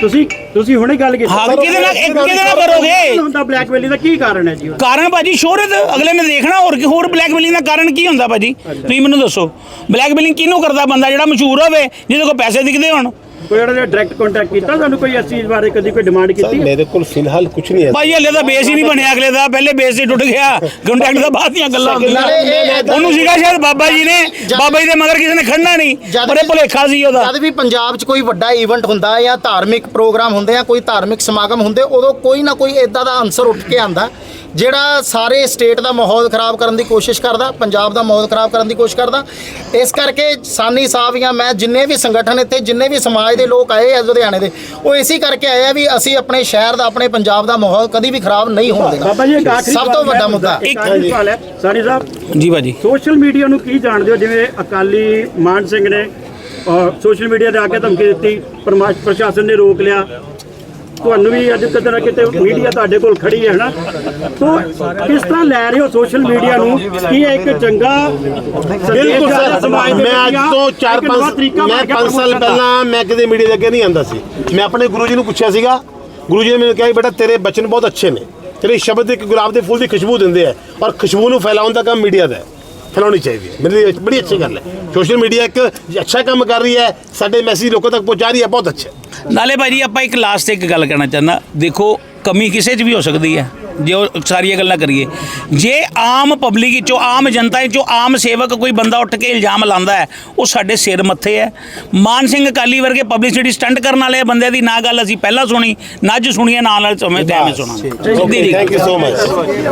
ਤੁਸੀਂ ਤੁਸੀਂ ਹੁਣੇ ਗੱਲ ਕੀਤੀ। ਹਾਂ, ਕਿਹਦੇ ਨਾਲ- ਇੱਕ ਕਿਹਦੇ ਨਾਲ ਕਰੋਗੇ? ਹੁੰਦਾ ਬਲੈਕਮੇਲਿੰਗ ਦਾ ਕੀ ਕਾਰਨ ਹੈ ਜੀ? ਕਾਰਨ ਭਾਜੀ ਸ਼ੋਹਰਤ ਅਗਲੇ ਨੇ ਦੇਖਣਾ ਹੋਰ ਕੀ ਹੋਰ ਬਲੈਕਮੇਲਿੰਗ ਦਾ ਕਾਰਨ ਕੀ ਹੁੰਦਾ ਭਾਜੀ? ਤੁਸੀਂ ਮੈਨੂੰ ਦੱਸੋ। ਬਲੈਕਮੇਲਿੰਗ ਕਿਹਨੂੰ ਕਰਦਾ ਬੰਦਾ ਜਿਹੜਾ ਮਸ਼ਹੂਰ ਹੋਵੇ ਜਿਹਦੇ ਕੋਲ ਪੈਸੇ ਦਿਖਦੇ ਹੋਣ? ਕੋਈ ਉਹਨਾਂ ਨੇ ਡਾਇਰੈਕਟ ਕੰਟੈਕਟ ਕੀਤਾ ਤੁਹਾਨੂੰ ਕੋਈ ਇਸ ਚੀਜ਼ ਬਾਰੇ ਕਦੀ ਕੋਈ ਡਿਮਾਂਡ ਕੀਤੀ? ਹੈ? ਮੇਰੇ ਕੋਲ ਫਿਲਹਾਲ ਕੁਝ ਨਹੀਂ ਹੈ। ਭਾਈ ਹਲੇ ਤਾਂ ਬੇਸ ਹੀ ਨਹੀਂ ਬਣਿਆ ਅਗਲੇ ਦਾ ਪਹਿਲੇ ਬੇਸ ਹੀ ਟੁੱਟ ਗਿਆ ਕੰਟੈਕਟ ਦਾ ਬਾਅਦ ਦੀਆਂ ਗੱਲਾਂ ਹੁੰਦੀਆਂ। ਉਹਨੂੰ ਸੀਗਾ ਸ਼ਾਇਦ ਬਾਬਾ ਜੀ ਨੇ ਬਾਬਾ ਜੀ ਦੇ ਮਗਰ ਕਿਸੇ ਨੇ ਖੜਨਾ ਨਹੀਂ ਪਰ ਇਹ ਭੁਲੇਖਾ ਸੀ ਉਹਦਾ। ਜਦ ਵੀ ਪੰਜਾਬ 'ਚ ਕੋਈ ਵੱਡਾ ਇਵੈਂਟ ਹੁੰਦਾ ਜਾਂ ਧਾਰਮਿਕ ਪ੍ਰੋਗਰਾਮ ਹੁੰਦੇ ਆ ਕੋਈ ਧਾਰਮਿਕ ਸਮਾਗਮ ਹੁੰਦੇ ਉਦੋਂ ਕੋਈ ਨਾ ਕੋਈ ਇਦਾਂ ਦਾ ਅੰਸਰ ਉੱਠ ਕੇ ਆਂਦਾ ਜਿਹੜਾ ਸਾਰੇ ਸਟੇਟ ਦਾ ਮਾਹੌਲ ਖਰਾਬ ਕਰਨ ਦੀ ਕੋਸ਼ਿਸ਼ ਕਰਦਾ ਪੰਜਾਬ ਦਾ ਮਾਹੌਲ ਖਰਾਬ ਕਰਨ ਦੀ ਕੋਸ਼ਿਸ਼ ਕਰਦਾ ਇਸ ਕਰਕੇ ਸਾਨੀ ਸਾਹਿਬ ਜਾਂ ਮੈਂ ਜਿੰਨੇ ਵੀ ਸੰਗਠਨ ਇੱਥੇ ਜਿੰਨੇ ਵੀ ਸਮਾਜ ਦੇ ਲੋਕ ਆਏ ਆ ਲੁਧਿਆਣੇ ਦੇ ਉਹ ਇਸੇ ਕਰਕੇ ਆਏ ਆ ਵੀ ਅਸੀਂ ਆਪਣੇ ਸ਼ਹਿਰ ਦਾ ਆਪਣੇ ਪੰਜਾਬ ਦਾ ਮਾਹੌਲ ਕਦੀ ਵੀ ਖਰਾਬ ਨਹੀਂ ਹੋਣ ਦੇਣਾ। ਬਾਬਾ ਜੀ ਇੱਕ ਆਖਰੀ ਸਭ ਤੋਂ ਵੱਡਾ ਮੁੱਦਾ। ਇੱਕ ਸਵਾਲ ਹੈ ਸਾਨੀ ਸਾਹਿਬ। ਜੀ ਭਾਜੀ। ਸੋਸ਼ਲ ਮੀਡੀਆ ਨੂੰ ਕੀ ਜਾਣਦੇ ਹੋ? ਜਿਵੇਂ ਅਕਾਲੀ ਮਾਨ ਸਿੰਘ ਨੇ ਸੋਸ਼ਲ ਮੀਡੀਆ ਤੇ ਆ ਕੇ ਧਮਕੀ ਦਿੱਤੀ ਪ੍ਰਸ਼ਾਸਨ ਨੇ ਰੋਕ ਲਿਆ ਤੁਹਾਨੂੰ ਵੀ ਅੱਜ ਕਿਤੇ ਨਾ ਕਿਤੇ ਮੀਡੀਆ ਤੁਹਾਡੇ ਕੋਲ ਖੜੀ ਹੈ ਨਾ ਤੋਂ ਕਿਸ ਤਰ੍ਹਾਂ ਲੈ ਰਹੇ ਹੋ ਸੋਸ਼ਲ ਮੀਡੀਆ ਨੂੰ ਕੀ ਇਹ ਇੱਕ ਚੰਗਾ ਬਿਲਕੁਲ ਸਰ। ਮੈਂ ਅੱਜ ਤੋਂ 4-5 ਮੈਂ 5 ਸਾਲ ਪਹਿਲਾਂ ਮੈਂ ਕਿਤੇ ਮੀਡੀਆ ਦੇ ਅੱਗੇ ਨਹੀਂ ਆਂਦਾ ਸੀ। ਮੈਂ ਆਪਣੇ ਗੁਰੂ ਜੀ ਨੂੰ ਪੁੱਛਿਆ ਸੀਗਾ। ਗੁਰੂ ਜੀ ਨੇ ਮੈਨੂੰ ਕਿਹਾ ਕਿ ਬੇਟਾ ਤੇਰੇ ਬਚਨ ਬਹੁਤ ਅੱਛੇ ਨੇ। ਤੇਰੇ ਸ਼ਬਦ ਇੱਕ ਗੁਲਾਬ ਦੇ ਫੁੱਲ ਦੀ ਖੁਸ਼ਬੂ ਦਿੰਦੇ ਆ ਔਰ ਖੁਸ਼ਬੂ ਨੂੰ ਫੈਲਾਉਣ ਦਾ ਕੰਮ ਮੀਡੀਆ ਦਾ ਹੈ। ਫੈਲਾਉਣੀ ਚਾਹੀਦੀ ਹੈ। ਮੇਰੇ ਲਈ ਬੜੀ ਅੱਛੀ ਗੱਲ ਹੈ। ਸੋਸ਼ਲ ਮੀਡੀਆ ਇੱਕ ਅੱਛਾ ਕੰਮ ਕਰ ਰਹੀ ਹੈ। ਸਾਡੇ ਮੈਸੇਜ ਲੋਕਾਂ ਤੱਕ ਪਹੁੰਚਾ ਰਹੀ ਹੈ। ਬਹੁਤ ਅੱਛਾ ਨਾਲੇ ਭਾਈ ਜੀ ਆਪਾਂ ਇੱਕ ਲਾਸਟ ਇੱਕ ਗੱਲ ਕਹਿਣਾ ਚਾਹੁੰਦਾ। ਦੇਖੋ ਕਮੀ ਕਿਸੇ 'ਚ ਵੀ ਹੋ ਸਕਦੀ ਹੈ। ਜੇ ਉਹ ਸਾਰੀਆਂ ਗੱਲਾਂ ਕਰੀਏ। ਜੇ ਆਮ ਪਬਲਿਕ ਵਿੱਚੋਂ ਆਮ ਜਨਤਾ ਵਿੱਚੋਂ ਆਮ ਸੇਵਕ ਕੋਈ ਬੰਦਾ ਉੱਠ ਕੇ ਇਲਜ਼ਾਮ ਲਾਉਂਦਾ ਹੈ ਉਹ ਸਾਡੇ ਸਿਰ ਮੱਥੇ ਹੈ। ਮਾਨ ਸਿੰਘ ਅਕਾਲੀ ਵਰਗੇ ਪਬਲਿਸਿਟੀ ਸਟੰਟ ਕਰਨ ਵਾਲੇ ਬੰਦੇ ਦੀ ਨਾ ਗੱਲ ਅਸੀਂ ਪਹਿਲਾਂ ਸੁਣੀ ਨਾ ਅੱਜ ਸੁਣੀ ਹੈ ਨਾਲ ਨਾਲ ਸਮੇਂ ਤੇ ਐਵੇਂ ਗੱਲ। Thank you so much